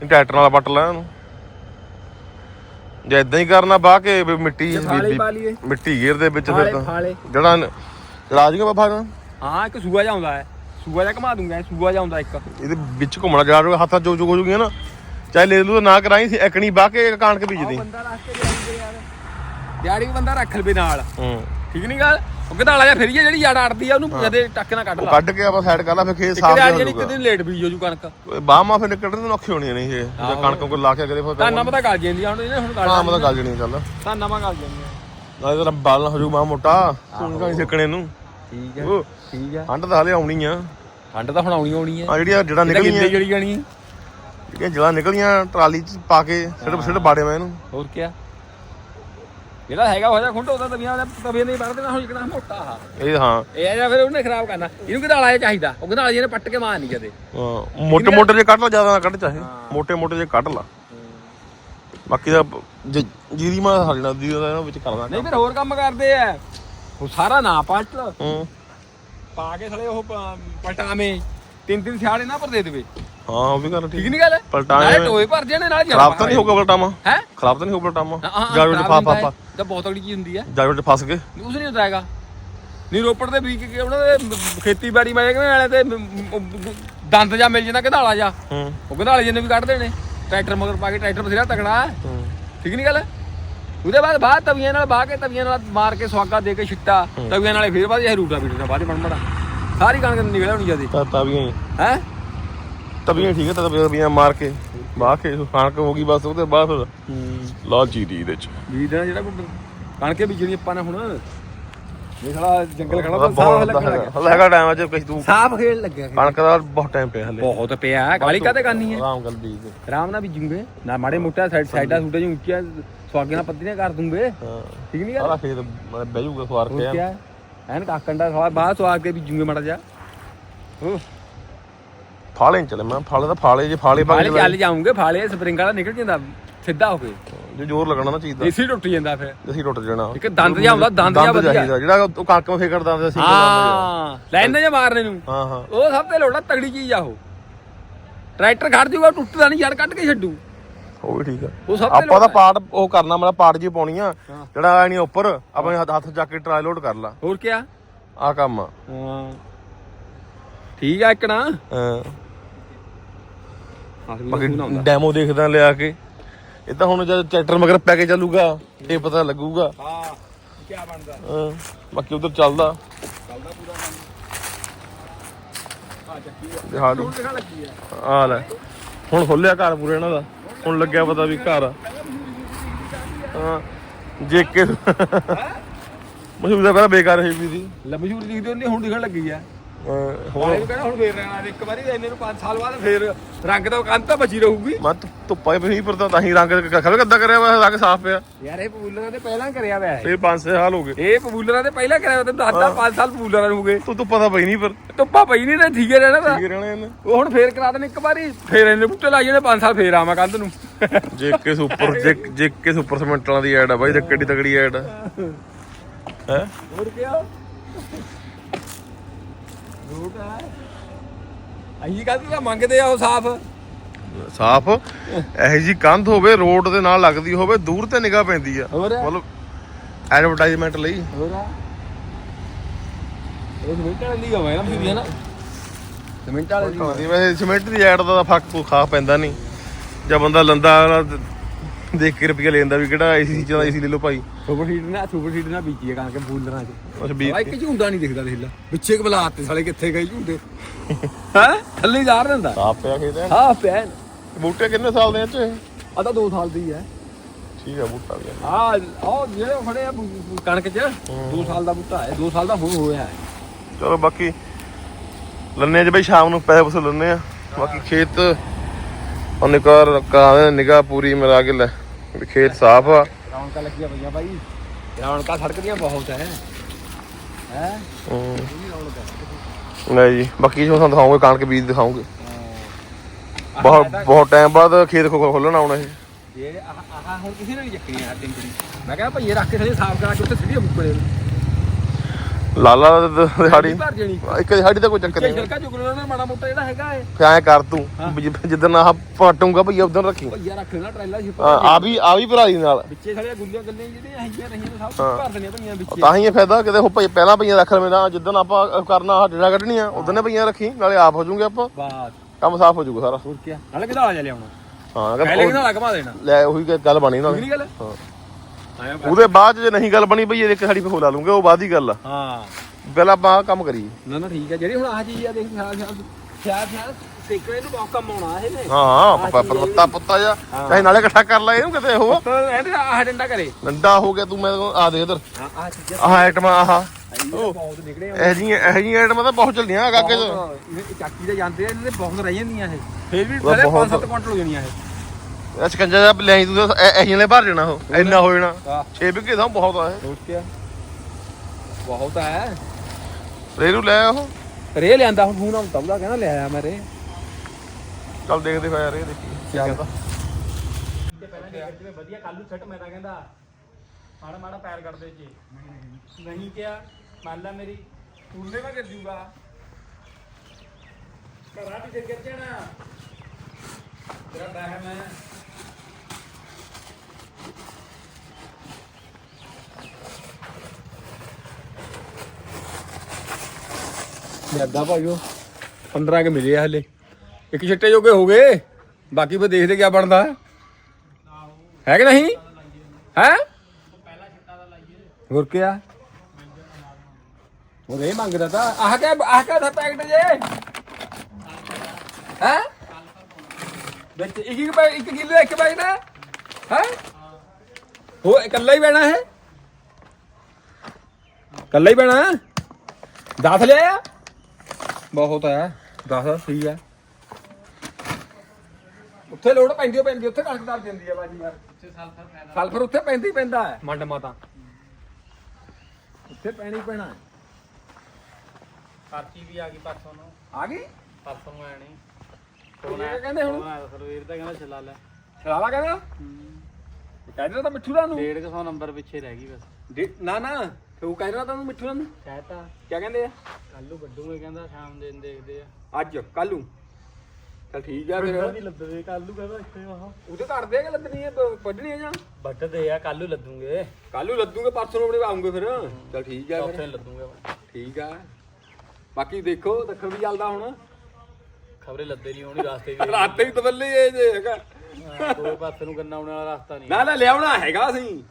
ਇਹ ਟਰੈਕਟਰ ਨਾਲ ਪੱਟ ਲੈ ਇਹਨੂੰ। ਜੇ ਇਦਾਂ ਹੀ ਕਰਨਾ ਬਾਹ ਕੇ ਵੀ ਮਿੱਟੀ ਪਾ ਲਈਏ। ਮਿੱਟੀ ਗੇਰ ਦੇ ਵਿੱਚ ਫਿਰ ਤਾਂ। ਫਾਲੇ। ਜਿਹੜਾ ਰਾਜ ਗਿਆ ਬਾਬਾ ਨਾ ਹਾਂ ਇੱਕ ਸੂਆ ਜਾ ਆਉਂਦਾ ਹੈ। ਸੂਆ ਜਾ ਘਮਾ ਦੂੰਗਾ ਇਹ ਸੂਆ ਜਾ ਆਉਂਦਾ ਇੱਕ। ਇਹਦੇ ਵਿੱਚ ਘੁੰਮਣਾ ਜਿਹੜਾ ਹੱਥਾਂ ਚੋ ਚੋ ਹੋ ਜੂਗੀਆਂ ਨਾ। ਚਾਹੇ ਲੈ ਲੂ ਨਾ ਕਰਾਈ ਸੀ ਐਕਣੀ ਬਾਹ ਕੇ ਕਣਕ ਬੀਜਦੀ। ਬੰਦਾ ਦਿਹਾੜੀ ਵੀ ਬੰਦਾ ਰੱਖ ਲਵੇ ਨਾਲ। ਹੂੰ। ਠੀਕ ਨਹੀਂ ਗੱਲ? ਉਹ ਗਧਾਲਾ ਜਾਂ ਫਿਰੀਏ ਜਿਹੜੀ ਜੜ ਅੜਦੀ ਆ ਉਹਨੂੰ ਜਦੇ ਟੱਕ ਨਾ ਕੱਢ ਲਾ। ਕੱਢ ਕੇ ਆਪਾਂ ਸਾਈਡ ਕਰ ਲਾ ਫਿਰ ਖੇਤ ਸਾਫ਼ ਹੋ ਜਿਹੜੀ ਜਾਊਗਾ। ਕਿਤੇ ਲੇਟ ਬੀਜੋ ਜੂ ਕਣਕ। ਬਾਹ ਫਿਰ ਨਿਕਲਣ ਨੂੰ ਔਖੀ ਹੋਣੀ ਨਹੀਂ ਇਹ। ਜੇ ਕਣਕ ਕੋ ਲਾ ਕੇ ਅਗਲੇ ਫਿਰ ਤਾਂ ਨਮਾ ਤਾਂ ਗਲ ਜਾਂਦੀ ਆ ਹੁਣ ਇਹਨੇ ਹੁਣ ਹਾਂ ਗਲ ਮੈਂ ਤਾਂ ਗੱਲ ਜਣੀ ਚੱਲ। ਤਾਂ ਨਮਾ ਗਲ ਜਾਂਦੀ ਆ। ਨਾਲੇ ਤੇਰਾ ਬਾਲ ਨਾ ਹੋ ਜੂ ਮਾ ਮੋਟਾ। ਤੂੰ ਕਹੀਂ ਸਿੱਕਣੇ ਨੂੰ। ਠੀਕ ਹੈ ਠੀਕ ਹੈ ਠੰਡ ਤਾਂ ਹਲੇ ਆਉਣੀ ਆ। ਠੰਡ ਤਾਂ ਹੁਣ ਆਉਣੀ ਆਉਣੀ ਹੈ ਆ ਜਿਹੜੀਆਂ ਜੜਾਂ ਨਿਕਲੀ ਨਿਕਲੀਆਂ। ਜੜੀ ਜਾਣੀ ਜਿਹੜੀਆਂ ਜੜਾਂ ਨਿਕਲੀਆਂ ਟਰਾਲੀ ਚ ਪਾ ਕੇ ਸਿੱਟ ਸਿੱਟ ਬਾੜੇ ਮੈਂ ਇਹਨੂੰ। ਹੋਰ ਕੀ ਜਿਹੜਾ ਹੈਗਾ ਹੋ ਜਾ ਖੁੰਡ ਉਹਦਾ ਤਵੀਆਂ ਦਾ ਤਵੀਆਂ ਨਹੀਂ ਵੜ ਦੇਣਾ ਹੁਣ ਜਿਹੜਾ ਮੋਟਾ ਆ। ਇਹ ਹਾਂ। ਇਹ ਆ ਜਾਂ ਫਿਰ ਉਹਨੇ ਖਰਾਬ ਕਰਨਾ। ਇਹਨੂੰ ਗਧਾਲਾ ਜਿਹਾ ਚਾਹੀਦਾ? ਉਹ ਗਧਾਲਾ ਜਿਹਨੇ ਪੱਟ ਕੇ ਮਾਰ ਨਹੀਂ ਜਦੇ। ਹਾਂ, ਮੋਟੇ ਮੋਟੇ ਜੇ ਕੱਢ ਲਾ ਜ਼ਿਆਦਾ ਨਾ ਕੱਢ ਚਾਹੇ। ਮੋਟੇ ਮੋਟੇ ਜੇ ਕੱਢ ਲਾ। ਬਾਕੀ ਦਾ ਜੀਰੀ ਮਾ ਹਲਣਾ ਦੀ ਉਹਦਾ ਇਹਨਾਂ ਵਿੱਚ ਕਰਦਾ ਨਹੀਂ ਫਿਰ ਹੋਰ ਕੰਮ ਕਰਦੇ ਆ। ਉਹ ਸਾਰਾ ਨਾ ਪਲਟ। ਹੂੰ। ਪਾ ਕੇ ਥਲੇ ਉਹ ਪਲਟਾਵੇਂ ਤਿੰਨ ਤਿੰਨ ਸਿਆੜੇ ਨਾ ਪਰ ਦੇ ਦੇਵੇ। ਹਾਂ ਉਹ ਵੀ ਗੱਲ ਠੀਕ ਨਹੀਂ ਗੱਲ? ਪਲਟਾਵੇਂ- ਨਾਲੇ ਟੋਏ ਭਰ ਜਾਣੇ ਨਾਲ ਖਰਾਬ ਤਾਂ ਨਹੀਂ ਹੋਊਗਾ ਬਲਟਾਮਾ ਹੈ? ਖਰਾਬ ਤਾਂ ਨਹੀਂ ਹੋਊਗਾ ਬਲਟਾਮਾ ਹਾਂ ਜਾ ਵਿੱਚ ਫਾ ਫਾ ਫਾ ਤਾਂ ਬਹੁਤ ਤਗੜੀ ਚੀਜ਼ ਹੁੰਦੀ ਹੈ ਜਾ ਵਿੱਚ ਫਸ ਗਏ। ਉਸ ਨਹੀਂ ਹੁੰਦਾ ਹੈਗਾ। ਨਹੀਂ ਰੋਪੜ ਦੇ ਵੀ ਕਿ ਉਹਨਾਂ ਦੇ ਮ- ਖੇਤੀਬਾੜੀ ਤੇ ਮ- ਮ- ਉਹ ਦੰਦ ਜਾ ਮਿਲ ਜਾਂਦਾ ਗਧਾਲਾ ਜਾ ਉਹ ਗਧਾਲੇ ਜਿਹਨੇ ਵੀ ਕੱਢ ਦੇਣੇ। ਟਰੈਕਟਰ ਮਗਰ ਪਾ ਕੇ ਟਰੈਕਟਰ ਬਥੇਰਾ ਤਕੜਾ। ਠੀਕ ਨਹੀਂ ਗੱਲ? ਉਹਦੇ ਬਾਅਦ ਬਾਅਦ ਤਵੀਆਂ ਨਾਲ ਬਾਹ ਕੇ ਤਵੀਆਂ ਨਾਲ ਮਾਰ ਕੇ ਸਵਾਗਾ ਦੇ ਕੇ ਛਿੱਟਾ। ਤਵੀਆਂ ਨਾਲੇ ਫੇਰ ਬਾਅਦ ਇਹ ਰੂਟਾ ਬੀਟਣਾ ਬਾਅਦ ਬਣਮੜਾ ਸਾਰੀ ਕਣਕ ਨਿਕਲ ਆਉਣੀ ਜਦੇ। ਤਾਂ ਤਵੀਆਂ ਹੀ? ਹੈ ਤਵੀਆਂ ਠੀਕ ਹੈ ਤਾਂ ਤਵੀਆਂ ਮਾਰ ਕੇ ਬਾਹ ਕੇ ਖਾਣਕ ਹੋ ਗਈ ਬਸ ਉਹਦੇ ਬਾਅਦ ਫਿਰ ਲਾਲ ਚੀਰੀ ਇਹਦੇ ਚ। ਬੀਜਣਾ ਜਿਹੜਾ ਕੋਈ ਕਣਕੇ ਬੀਜਣੀ ਆਪਾਂ ਨੇ ਹੁਣ ਇਹ ਸਾਲਾ ਜੰਗਲ ਖੜਾ ਸਾਫ਼ ਬਹੁਤ ਲੱਗਣ ਲੱਗਾ ਹੈਗਾ ਹੈਗਾ ਟਾਈਮ ਅਜੇ ਕਹੀਂ ਤੂੰ ਸਾਫ਼ ਖੇਡ ਲੱਗਿਆ ਕਣਕ ਦਾ ਬਹੁਤ ਟਾਈਮ ਪਿਆ ਹਲੇ। ਬਹੁਤ ਪਿਆ ਹੈ, ਗਾਲੀ ਕਾਤੇ ਕਰਨੀ ਹੈ? ਆਰਾਮ ਗੱਲ ਬੀਜ ਦੇ। ਆਰਾਮ ਨਾਲ ਬੀਜੂਗੇ ਨਾ ਮਾੜੇ ਮੋਟਾ ਸਾਈਡ ਸਾਈਡਾਂ ਸੂਟਾਂ ਜਿਹੀਆਂ ਉੱਚੀਆਂ ਸਵਾਗੇ ਨਾਲ ਪੱਤੀਆਂ ਕਰ ਦੂੰਗੇ। ਹਾਂ। ਠੀਕ ਨਹੀਂ ਗੱਲ? ਸਾਰਾ ਖੇਤ ਬਹਿ ਜਾਊਗਾ ਸਵਾਰ ਕੇ ਹੈ ਐਨ। ਕਾਕਣ ਦਾ ਸਵਾਦ ਬਾਹਰ ਸਵਾਗ ਕੇ ਬੀਜੂਗੇ ਮਾੜਾ ਜਾ ਉਹ ਫਾਲੇ ਨੀ ਚੱਲੇ। ਮੈਂ ਫਾਲੇ ਤਾਂ ਫਾਲੇ ਜੇ ਫਾਲੇ ਪਾ ਫਾਲੇ ਕੇ ਚੱਲ ਜਾਉਂਗੇ ਫਾਲੇ ਸਪਰਿੰਗ ਵਾਲਾ ਨਿਕਲ ਜਾਂਦਾ ਸਿੱਧਾ ਹੋ ਕੇ। ਜੇ ਜ਼ੋਰ ਲੱਗਣਾ ਨਾ ਚੀਜ਼ ਦਾ। ਦੇਸੀ ਟੁੱਟ ਜਾਂਦਾ ਫਿਰ। ਅਸੀਂ ਟੁੱਟ ਜਾਣਾ। ਇੱਕ ਦੰਦ ਜਿਹਾ ਹੁੰਦਾ ਦੰਦ ਜਿਹਾ ਵਧੀਆ। ਜਿਹੜਾ ਉਹ ਕਣਕ ਨੂੰ ਫੇਕਰ ਦੰਦ ਅਸੀਂ ਹਾਂ ਲੈਣੇ ਜੇ ਮਾਰਨੇ ਨੂੰ। ਹਾਂ ਹਾਂ। ਉਹ ਸਭ ਤੋਂ ਲੋੜਾ ਤਗੜੀ ਚੀਜ਼ ਆ ਉਹ। ਟਰੈਕਟਰ ਖੜ ਜੂਗਾ ਟੁੱਟਦਾ ਨਹੀਂ ਯਾਰ ਕੱਢ ਕੇ ਛੱਡੂ। ਉਹ ਵੀ ਠੀਕ ਆ। ਉਹ ਸਭ ਤੋਂ ਆਪਾਂ ਦਾ ਪਾਰਟ ਉਹ ਕਰਨਾ ਮਤਲਬ ਪਾਰਟ ਜੀ ਪਾਉਣੀ ਆ। ਜਿਹੜਾ ਆ ਨਹੀਂ ਉੱਪਰ ਆਪਣੇ ਹੱਥ ਚੱਕ ਕੇ ਟਰਾਈ ਲੋਡ ਕਰ ਲਾ। ਹੋਰ ਕੀ ਆ ਆ। ਕੰਮ ਹਾਂ। ਠੀਕ ਆ ਇੱਕਣਾ ਹਾਂ। ਬਾਕੀ ਡੈਮੋ ਦੇਖਦਾ ਲਿਆ ਕੇ। ਇਹ ਤਾਂ ਹੁਣ ਜਦ ਟਰੈਕਟਰ ਮਗਰ ਪੈ ਕੇ ਚੱਲੂਗਾ ਇਹ ਪਤਾ ਲੱਗੂਗਾ। ਹਾਂ ਕੀ ਬਣਦਾ? ਹਾਂ, ਬਾਕੀ ਉਧਰ ਚੱਲਦਾ। ਚੱਲਦਾ ਪੂਰਾ ਕੰਮ। ਆ ਚੱਕੀ ਆ। ਲੱਗੀ ਆ। ਲੈ। ਹੁਣ ਖੋਲਿਆ ਘਰ ਪੂਰੇ ਇਹਨਾਂ ਦਾ। ਹੁਣ ਲੱਗਿਆ ਪਤਾ ਵੀ ਘਰ ਆ। ਹਾਂ ਜੇ ਕੇ ਮਸ਼ਹੂਰ ਦਾ ਪਹਿਲਾਂ ਬੇਕਾਰ ਹੋਈ ਵੀ ਸੀ। ਲੈ ਮਸ਼ਹੂਰੀ ਦਿਖਦੀ ਹੁੰਦੀ ਹੁਣ ਦਿਖਣ ਲੱਗੀ ਆ। ਹੁਣ ਹੁਣ ਕਹਿੰਦਾ ਹੁਣ ਫੇਰ ਰਹਿਣਾ ਇੱਕ ਵਾਰੀ ਇੰਨੇ ਨੂੰ 5 ਸਾਲ ਬਾਅਦ ਫੇਰ ਰੰਗ ਤਾਂ ਕੰਨ ਤਾਂ ਬਚੀ ਰਹੂਗੀ। ਮੈਂ ਧੁੱਪਾਂ ਹੀ ਨਹੀਂ ਪਰਦਾ ਤਾਂ ਹੀ ਰੰਗ ਖਬਰ ਕਿੱਦਾਂ ਕਰਿਆ ਵਾ ਰੰਗ ਸਾਫ਼ ਪਿਆ। ਯਾਰ ਇਹ ਪਪੂਲਰਾਂ ਦੇ ਪਹਿਲਾਂ ਕਰਿਆ ਹੋਇਆ ਹੈ ਇਹ 5 ਸਾਲ ਹੋ ਗਏ। ਇਹ ਪਪੂਲਰਾਂ ਦੇ ਪਹਿਲਾਂ ਕਰਿਆ ਹੋਇਆ ਤੈਨੂੰ ਦੱਸਦਾ 5 ਸਾਲ ਪਪੂਲਰਾਂ ਨੂੰ ਹੋ ਗਏ। ਤੂੰ ਧੁੱਪਾਂ ਤਾਂ ਪਈ ਨਹੀਂ ਪਰ ਧੁੱਪਾ ਪਈ ਨਹੀਂ ਤੇ ਠੀਕ ਰਹਿਣਾ ਤਾਂ। ਠੀਕ ਰਹਿਣਾ ਇਹਨੇ। ਉਹ ਹੁਣ ਫੇਰ ਕਰਾ ਦੇਣ ਇੱਕ ਵਾਰੀ। ਫੇਰ ਇਹਨੇ ਬੂਟੇ ਲਾਈ ਜਾਣੇ 5 ਸਾਲ ਫੇਰ ਆਵਾਂ ਕੰਧ ਨੂੰ। JK super JK super cement ਦੀ ਐਡ ਆ ਬਾਈ ਤੇ ਕਿੱਡੀ ਤਗੜੀ ਐਡ ਆ। ਹੈ? ਹੋਰ ਕਿਆ? ਰੋਟ ਹੈ ਅਹੀਂ ਕਹਿੰਦੇ ਤਾਂ ਮੰਗਦੇ ਆ ਉਹ ਸਾਫ਼? ਸਾਫ਼? ਇਹੋ ਜੀ ਕੰਧ ਹੋਵੇ ਰੋਡ ਦੇ ਨਾਲ ਲੱਗਦੀ ਹੋਵੇ ਦੂਰ ਤੇ ਨਿਗਾਹ ਪੈਂਦੀ ਆ। ਹੋਰ ਮਤਲਬ ਐਡਵਰਟਾਈਜ਼ਮੈਂਟ ਲਈ। ਹੋਰ ਆ। ਇਹ ਸਿਮੈਂਟ ਵਾਲੀ ਹੋਵੇ ਨਾ ਫਿਰ ਹੈ ਨਾ ਸਿਮੈਂਟ ਵਾਲੀ ਵੈਸੇ ਸੀਮੈਂਟ ਦੀ ਐਡ ਦਾ ਤਾਂ ਫ਼ਰਕ ਕੋਈ ਖਾਸ ਪੈਂਦਾ ਨਹੀਂ। ਜਾਂ ਬੰਦਾ ਲੰਦਾ ਦੇਖ ਕੇ ਰੁਪਈਆ ਲੈਂਦਾ ਵੀ ਕਿਹੜਾ ਏਸੀ ਚ ਏਸੀ ਲੈ ਲਓ ਭਾਈ। ਸੁਪਰ ਸੀਟ ਨਾਲ ਸੁਪਰ ਸੀਟ ਨਾਲ ਬੀਜੀ ਹੈ ਕਣਕ ਬੂਲਰਾਂ ਚ। ਉਸ ਵੀ ਭਾਈ ਇੱਕ ਝੁੰਡਾ ਨਹੀਂ ਦਿਖਦਾ ਦੇਖ ਲੈ। ਪਿੱਛੇ ਕਿ ਬਲਾਤੇ ਸਾਲੇ ਕਿੱਥੇ ਗਏ ਝੁੰਡੇ ਹੈ? ਥੱਲੇ ਹੀ ਜ਼ਾਰ ਦਿੰਦਾ ਸਾਫ਼ ਪਿਆ ਖੇਤ ਹਾਂ। ਪੈਨ ਬੂਟੇ ਕਿੰਨੇ ਸਾਲ ਦੇ ਆ ਚ ਆ ਤਾਂ 2 ਸਾਲ ਦੀ ਹੈ। ਠੀਕ ਆ ਬੂਟਾ ਵੀ ਆ। ਉਹ ਜਿਹੜੇ ਖੜੇ ਆ ਕਣਕ ਚ 2 ਸਾਲ ਦਾ ਬੂਟਾ ਹੈ। 2 ਸਾਲ ਦਾ ਹੁਣ ਹੋਇਆ ਹੈ। ਚਲੋ ਬਾਕੀ ਲੰਨੇ ਚ ਬਈ ਸ਼ਾਮ ਨੂੰ ਪੈਸੇ ਵਸੂਲ ਲੈਣੇ ਆ। ਬਾਕੀ ਖੇਤ ਉਹਨੇ ਕਰ ਕਰਾਵੇ ਨਿਗਾਹ ਪੂਰੀ ਮਿਲਾ ਕੇ ਲੈ ਵੀ ਖੇਤ ਸਾਫ਼ ਆ। ਰੌਣਕਾਂ ਲੱਗੀਆਂ ਪਈਆਂ ਬਾਈ ਰੌਣਕਾਂ ਸੜਕ ਦੀਆਂ ਬਹੁਤ ਹੈ? ਹੈ। ਨਹੀਂ ਜੀ ਬਾਕੀ ਜੋ ਤੁਹਾਨੂੰ ਦਿਖਾਉਂਗੇ ਕਣਕ ਬੀਜ ਦਿਖਾਉਂਗੇ। ਬਹੁਤ ਬਹੁਤ ਟਾਈਮ ਬਾਅਦ ਖੇਤ ਖੋਲਣ ਆਉਣਾ ਇਹ। ਇਹ ਆਹ ਹੁਣ ਕਿਸੇ ਨੇ ਨਹੀਂ ਚੱਕਣੀ ਆ ਟਿੰਕੜੀ। ਮੈਂ ਕਹਿੰਦਾ ਭਈਏ ਰੱਖ ਕੇ ਥਲੇ ਸਾਫ਼ ਕਰਾ ਕੇ ਉੱਤੇ ਸਿੱਧੀ ਬੁੱਕੜੇ ਲਾਲਾ ਦੀ ਦਿਹਾੜੀ। ਭਰ ਜਣੀ ਇੱਕ ਦਿਹਾੜੀ ਦਾ ਕੋਈ ਚੱਕਰ ਜੇ ਨਹੀਂ। ਛਿਲਕਾ ਚੁੱਕ ਲੈਣਾ ਮਾੜਾ ਮੋਟਾ ਜਿਹੜਾ ਹੈਗਾ ਏ। ਐਂ ਕਰ ਤੂੰ ਵੀ ਜਿ- ਜਿੱਦਣ ਆਹ ਭਈਆ ਉਦੋਂ ਰੱਖੀ। ਭਈਆ ਰੱਖ ਲੈਣਾ ਟਰੈਲਾ ਛਿਪ ਹਾਂ, ਆ ਵੀ ਆ ਵੀ ਭਰਾਈ ਨਾਲ। ਵਿੱਚੇ ਥਲੇ ਗੁੱਲੀਆਂ ਗੱਲਾਂ ਜਿਹੜੀਆਂ ਹੈਗੀਆਂ ਰਹੀਆਂ ਸਭ ਕੁਝ ਭਰ ਦੇਣੀਆਂ ਭਈਆਂ ਵਿੱਚੇ। ਤਾਂ ਹੀ ਇਹ ਫਾਇਦਾ ਕਿਤੇ ਹੋ ਭਈ ਪਹਿਲਾਂ ਭਈਆ ਰੱਖ ਲਵੇਂ ਨਾ ਜਿੱਦਣ ਆਪਾਂ ਉਹ ਕਰਨਾ ਆਹ ਡੇਰਾ ਕੱਢਣੀਆਂ ਉਦੋਂ ਨੇ ਭਈਆ ਰੱਖੀ ਨਾਲੇ ਆਪ ਹੋ ਜਾਊਗੇ ਆਪਾਂ। ਬਾਤ। ਕੰਮ ਸਾਫ਼ ਹੋ ਜਾਊਗਾ ਸਾਰਾ। ਹੋਰ ਕੀ ਨਾਲੇ ਕਿਦਾ ਆ ਜਾ ਲਿਆਉਣਾ। ਹਾਂ ਪਹਿਲੇ ਅਗਰ ਕਿਦਾ ਦੇਣਾ। ਲੈ ਉਹੀ ਗੱਲ- ਬਣੀ ਨਾਲੇ। ਗੱਲ? ਹਾਂ। ਉਹਦੇ ਬਾਅਦ 'ਚ ਜੇ ਨਹੀਂ ਗੱਲ ਬਣੀ ਭਈ ਇੱਕ ਸਾਡੀ ਫੋਲਾ ਲਾ ਲੂੰਗੇ ਉਹ ਬਾਅਦ ਦੀ ਗੱਲ ਆ। ਹਾਂ। ਪਹਿਲਾਂ ਆਪਾਂ ਆਹ ਕੰਮ ਕਰੀਏ ਨਾ ਨਾ ਠੀਕ ਹੈ ਜਿਹੜੀ ਹੁਣ ਆਹ ਚੀਜ਼ ਆ ਦੇਖ ਖਿਆਲ ਖਿਆਲ ਖਿਆਲ ਸੇਕਰੇ ਨੂੰ ਬਹੁਤ ਕੰਮ ਆਉਣਾ ਇਹ। ਨੇ ਹਾਂ ਪੱਪਾ ਪੱਤਾ ਪੁੱਤਾ ਜਾ ਚਾਹੇ ਨਾਲੇ ਇਕੱਠਾ ਕਰ ਲਾ ਇਹਨੂੰ ਕਿਤੇ ਉਹ। ਤਾਂ ਇਹਦੇ ਆਹ ਡੰਡਾ ਕਰੇ। ਡੰਡਾ ਹੋ ਗਿਆ ਤੂੰ ਮੈਂ ਆ ਦੇ ਇਧਰ। ਹਾਂ ਆਹ ਚੀਜ਼ਾਂ ਆਹ ਆਈਟਮਾਂ ਆਹ। ਉਹ ਬਹੁਤ ਨਿਕਲੇ ਇਹ ਜੀਆਂ ਇਹ ਜੀਆਂ ਆਈਟਮਾਂ ਤਾਂ ਬਹੁਤ ਚੱਲਦੀਆਂ ਆ ਕਾਕੇ ਚ। ਇਹ ਚਾਕੀ ਦੇ ਜਾਂਦੇ ਆ ਇਹਦੇ ਬਹੁਤ ਰਹਿ ਜਾਂਦੀਆਂ ਇਹ। ਫੇਰ ਵੀ ਉਹ ਸਾਰੇ ਬਹੁਤ- 5-7 ਕੁਇੰਟਲ ਹੋ ਜਾਣੀਆਂ ਇਹ। ਇਹ ਸਕੰਜਾ ਦਾ ਲੈ ਆਈ ਤੂੰ ਤਾਂ ਜਿਹੀਆਂ ਨੇ ਭਰ ਜਾਣਾ ਉਹ। ਇੰਨਾ ਹੋ ਜਾਣਾ। ਆਹ 6 ਵਿਕੇ ਤਾਂ ਬਹੁਤ ਆ ਇਹ। ਸੋਚ ਕੇ ਬਹੁਤ ਹੈ ਰੇਰੂ ਲੈ ਉਹ ਰੇ ਲਿਆਂਦਾ ਹੁਣ ਫੋਨ ਆਉਂਦਾ ਉਹਦਾ ਕਹਿੰਦਾ ਲੈ ਆਇਆ ਮੈਂ ਰੇ ਚੱਲ ਦੇਖਦੇ ਹੋਇਆ ਰੇ ਦੇਖੀ। ਕੀ ਕਹਿੰਦਾ ਵਧੀਆ ਕੱਲੂ ਸੈੱਟ ਮੈਂ ਤਾਂ ਕਹਿੰਦਾ। ਮਾੜਾ ਮਾੜਾ ਪੈਰ ਕਰਦੇ ਜੀ ਨਹੀਂ ਕਿਹਾ। ਮੰਨ ਲੈ ਮੇਰੀ। ਤੁਰਨੇ ਮੈਂ ਕਰ ਜੂਗਾ। ਘਰਾਂ ਵੀ ਸਿਰ ਗਿਰ ਜਾਣਾ। ਤੇਰਾ ਟਾਈਮ ਹੈ ਲੱਗਾ ਭਾਈਓ 15 ਕੇ ਮਿਲੇ ਆ ਹਲੇ। ਇੱਕ ਛਿੱਟੇ ਜੋਗੇ ਹੋ ਗਏ। ਬਾਕੀ ਫਿਰ ਦੇਖਦੇ ਕੀ ਬਣਦਾ। ਹੈ ਕਿ ਨਹੀਂ? ਹੈ? ਹੋਰ ਕੀ ਆ ਉਹ ਇਹ ਮੰਗਦਾ ਤਾਂ। ਆਹ ਕਿਆ ਆਹ ਕਿਆ ਦਾ ਪੈਕਟ ਜੇ? ਹੈ? ਵਿੱਚ ਇੱਕ ਇੱਕ ਪੈ- ਇੱਕ ਕਿਲੋ ਇੱਕ ਪੈਕਟ ਹੈ? ਹੈ ਇਕੱਲਾ ਹੀ ਬੈਣਾ ਹੈ? ਇਕੱਲਾ ਹੀ ਬੈਣਾ 10 ਲਿਆ ਬਹੁਤ ਹੈ 10 ਸਹੀ ਹੈ। ਉੱਥੇ ਲੋੜ ਪੈਂਦੀ ਓ ਪੈਂਦੀ ਉੱਥੇ ਕਣਕ ਦਾਲ ਦਿੰਦੀ ਆ ਬਾਜੀ ਯਾਰ। ਸਲਫਰ ਉੱਥੇ ਪੈਂਦੀ ਹੀ ਪੈਂਦਾ ਹੈ। ਮੰਡ ਮਾਤਾ। ਉੱਥੇ ਪੈਣੀ ਪੈਣਾ ਹੈ। ਪਰਚੀ ਵੀ ਆ ਗਈ ਪਰਸੋਂ ਨੂੰ। ਆ ਗਈ? ਪਰਸੋਂ ਨੂੰ ਆਣੀ ਇਹ ਕਹਿੰਦੇ ਹੁਣ। ਸਰਵੀਰ ਦਾ ਕਹਿੰਦਾ ਛਲਾ ਲੈ। ਛਲਾਵਾ ਕਹਿੰਦਾ? ਕਹਿੰਦਾ ਤਾਂ ਮਿੱਠੂ ਦਾ ਨੂੰ। 150 ਨੰਬਰ ਪਿੱਛੇ ਰਹਿ ਗਈ ਬਸ। ਡੇ- ਨਾ ਨਾ ਤੇ ਉਹ ਕਹਿੰਦਾ ਤਾਂ ਮਿੱਠੂ ਦਾ ਨੂੰ। ਕਹਿਤਾ। ਕੀ ਕਹਿੰਦੇ ਆ? ਕੱਲੂ ਵੱਡੂਗੇ ਕਹਿੰਦਾ ਸ਼ਾਮ ਦੇ ਦੇਖਦੇ ਆ। ਅੱਜ ਕੱਲੂ। ਚਲ ਠੀਕ ਆ ਫਿਰ। ਲੱਦਦੇ ਕੱਲੂ ਕਹਿੰਦਾ ਇੱਥੇ ਆਹ ਉਹਦੇ ਘਰ ਦੇ ਕਿ ਲੱਦਣੀ ਹੈ ਵੱਢਣੀ ਹੈ ਜਾਂ? ਵੱਡਦੇ ਆ ਕੱਲੂ ਲੱਦੂਗੇ। ਕੱਲੂ ਲੱਦੂਗੇ ਪਰਸੋਂ ਨੂੰ ਆਪਣੇ ਆਉਂਗੇ ਫਿਰ। ਚਲ ਠੀਕ ਆ ਉੱਥੇ ਫਿਰ ਲੱਦੂਗੇ ਠੀਕ ਆ। ਬਾਕੀ ਦੇਖੋ ਦੱਖਣ ਵੀ ਚੱਲਦਾ ਹੁਣ। ਖਬਰੇ ਲੱਦੇ ਨਹੀਂ ਹੋਣੀ ਰਾਸਤੇ ਵੀ ਰਾਤੇ ਵੀ ਤਬੱਲੇ ਇਹ ਜੇ ਹੈਗਾ। ਪਾਸੇ ਨੂੰ ਗੰਨਾ ਆਉਣ ਵਾਲਾ ਰਸਤਾ ਨਹੀਂ। ਨਾ ਨਾ ਲਿਆਉਣਾ ਹੈਗਾ ਅਸੀਂ।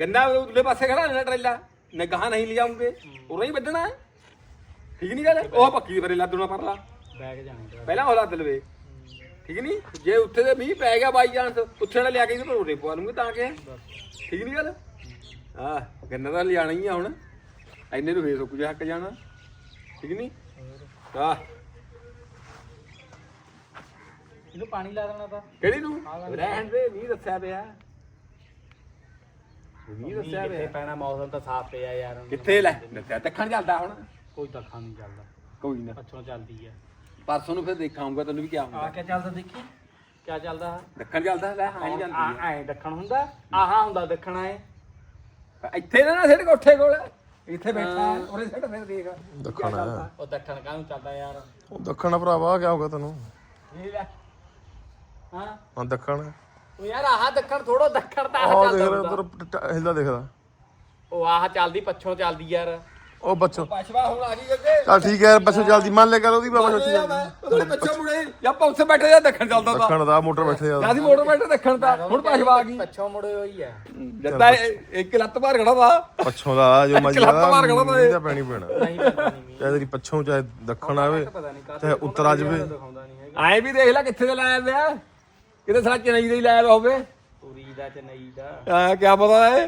ਗੰਨਾ ਉਰਲੇ ਪਾਸੇ ਖੜਾ ਲੈਣਾ ਟਰੇਲਾ। ਨਗਾਹ ਨਹੀਂ ਲਿਆਉਂਗੇ ਉਰੇ ਹੀ ਵੱਢਣਾ ਹੈ। ਠੀਕ ਨਹੀਂ ਗੱਲ? ਉਹ ਪੱਕੀ ਬਰੇ ਲੱਦਣਾ ਪਰਲਾ। ਬੈਗ ਜਾਣੇ ਪਹਿਲਾਂ ਉਹ ਲੱਦ ਲਵੇ। ਠੀਕ ਨਹੀਂ? ਜੇ ਉੱਥੇ ਤੇ ਮੀਂਹ ਪੈ ਗਿਆ ਬਾਈ ਚਾਂਸ ਉੱਥੇ ਨਾਲ ਲਿਆ ਕੇ ਇਹਦੇ ਉਰੇ ਪਵਾ ਲੂੰਗੇ ਤਾਂ ਕਿ ਠੀਕ ਨਹੀਂ ਗੱਲ? ਹਾਂ ਗੰਨਾ ਤਾਂ ਲਿਆਣਾ ਹੀ ਆ ਹੁਣ। ਐਨੇ ਨੂੰ ਫੇਰ ਸੁੱਕ ਜਾ ਹੱਕ ਜਾਣਾ। ਠੀਕ ਨਹੀਂ? ਆਹ। ਇਹਨੂੰ ਪਾਣੀ ਲਾ ਦੇਣਾ ਤਾਂ। ਕਿਹੜੀ ਨੂੰ? ਰਹਿਣ ਦੇ ਨਹੀਂ ਦੱਸਿਆ ਪਿਆ। ਨਹੀਂ ਦੱਸਿਆ ਪਿਆ। ਪੈਣਾ ਮੌਸਮ ਤਾਂ ਸਾਫ਼ ਪਿਆ ਯਾਰ। ਕਿੱਥੇ ਲੈ? ਦੱਸਿਆ ਦੱਖਣ ਚੱਲਦਾ ਹੁਣ। ਕੋਈ ਦੱਖਾਂ ਨਹੀਂ ਚੱਲਦਾ। ਕੋਈ ਨਾ। ਪੱਛੋਂ ਚੱਲਦੀ ਆ। ਪਰਸੋਂ ਨੂੰ ਫਿਰ ਦੇਖਾਂਗਾ ਤੈਨੂੰ ਵੀ ਕੀ ਆ ਹੁੰਦਾ ਕਿਆ ਚੱਲਦਾ ਦੇਖੀ? ਕਿਆ ਚੱਲਦਾ? ਦੱਖਣ ਚੱਲਦਾ ਲੈ ਆ। ਜਾਂਦੀ ਐ ਦੱਖਣ ਹੁੰਦਾ ਆਹਾ ਹੁੰਦਾ ਦੱਖਣ ਐ ਆ। ਇੱਥੇ ਨਾ ਸਿੱਟ ਕੋਠੇ ਕੋਲ। ਇੱਥੇ ਬੈਠਾ ਹੈ, ਉਹਨੇ ਸਿੱਟ ਫਿਰ ਦੇਖ। ਦੱਖਣ ਹੈ ਉਹ ਦੱਖਣ ਕਾਹਨੂੰ ਚੱਲਦਾ ਯਾਰ? ਉਹ ਦੱਖਣ ਆ ਭਰਾਵਾ ਕਿਆ ਹੋ ਗਿਆ ਤੈਨੂੰ? ਇਹ ਲੈ। ਹਾਂ। ਹਾਂ ਦੱਖਣ। ਉਹ ਯਾਰ ਆਹ ਦੱਖਣ ਥੋੜੋ ਦੱਖਣ ਤਾਂ ਆਹ ਆਹ ਦੇਖ ਰਿਹਾ। ਉਧਰ ਹਿਲਦਾ ਦੇਖਦਾ। ਉਹ ਆਹ ਚੱਲਦੀ ਪੱਛੋਂ ਚੱਲਦੀ ਯਾਰ। ਉਹ ਬੱਚੋ ਪਛਵਾ ਹੁਣ ਆ ਗਈ ਅੱਗੇ। ਚੱਲ ਠੀਕ ਹੈ ਬੱਚੋ ਜਲਦੀ ਮੰਨ ਲੈ ਕਰ ਉਹਦੀ ਬਾਬਾ ਛੋਟੀ ਉਹਦੇ ਬੱਚਾ ਮੁੜੇ। ਜਾਂ ਆਪਾਂ ਉੱਥੇ ਬੈਠੇ ਜਾਂ ਦੱਖਣ ਚੱਲਦਾ ਤਾਂ ਦੱਖਣ ਦਾ ਮੋਟਰ ਬੈਠੇ ਆ ਜਾਂ ਅਸੀਂ ਮੋਟਰ ਬੈਠੇ ਦੱਖਣ ਤਾਂ ਹੁਣ ਪਛਵਾ ਆ ਗਈ। ਪੱਛੋਂ ਮੁੜੇ ਹੋਈ ਆ ਜੱਤਾ ਇੱਕ ਲੱਤ ਬਾਹਰ ਖੜਾ ਵਾ। ਪੱਛੋਂ ਦਾ ਜੋ ਮਰਜ਼ੀ ਲੱਤ ਮਾਰ ਕੇ ਉਹਦਾ ਇਹ। ਦਾ ਪੈਣੀ ਪੈਣਾ। ਨਹੀਂ ਪਤਾ ਨਹੀਂ ਚਾਹੇ ਤੇਰੀ ਪੱਛੋਂ ਚਾਹੇ ਦੱਖਣ ਆਵੇ ਪਤਾ ਨਹੀਂ ਕਾਹਤੇ ਚਾਹੇ ਉੱਤਰ ਆ ਜਾਵੇ। ਦਿਖਾਉਂਦਾ ਨਹੀਂ ਹੈਗਾ। ਐਂ ਵੀ ਦੇਖ ਲੈ ਕਿੱਥੇ ਦਾ ਲਾਇਆ ਪਿਆ। ਕਿਤੇ ਸਾਲਾ ਚੇਨਈ ਦਾ ਹੀ ਲਾਇਆ ਵਾ ਹੋਵੇ। ਪੂਰੀ ਦਾ ਚੇਨਈ ਦਾ। ਆ ਕੀ ਪਤਾ ਹੈ?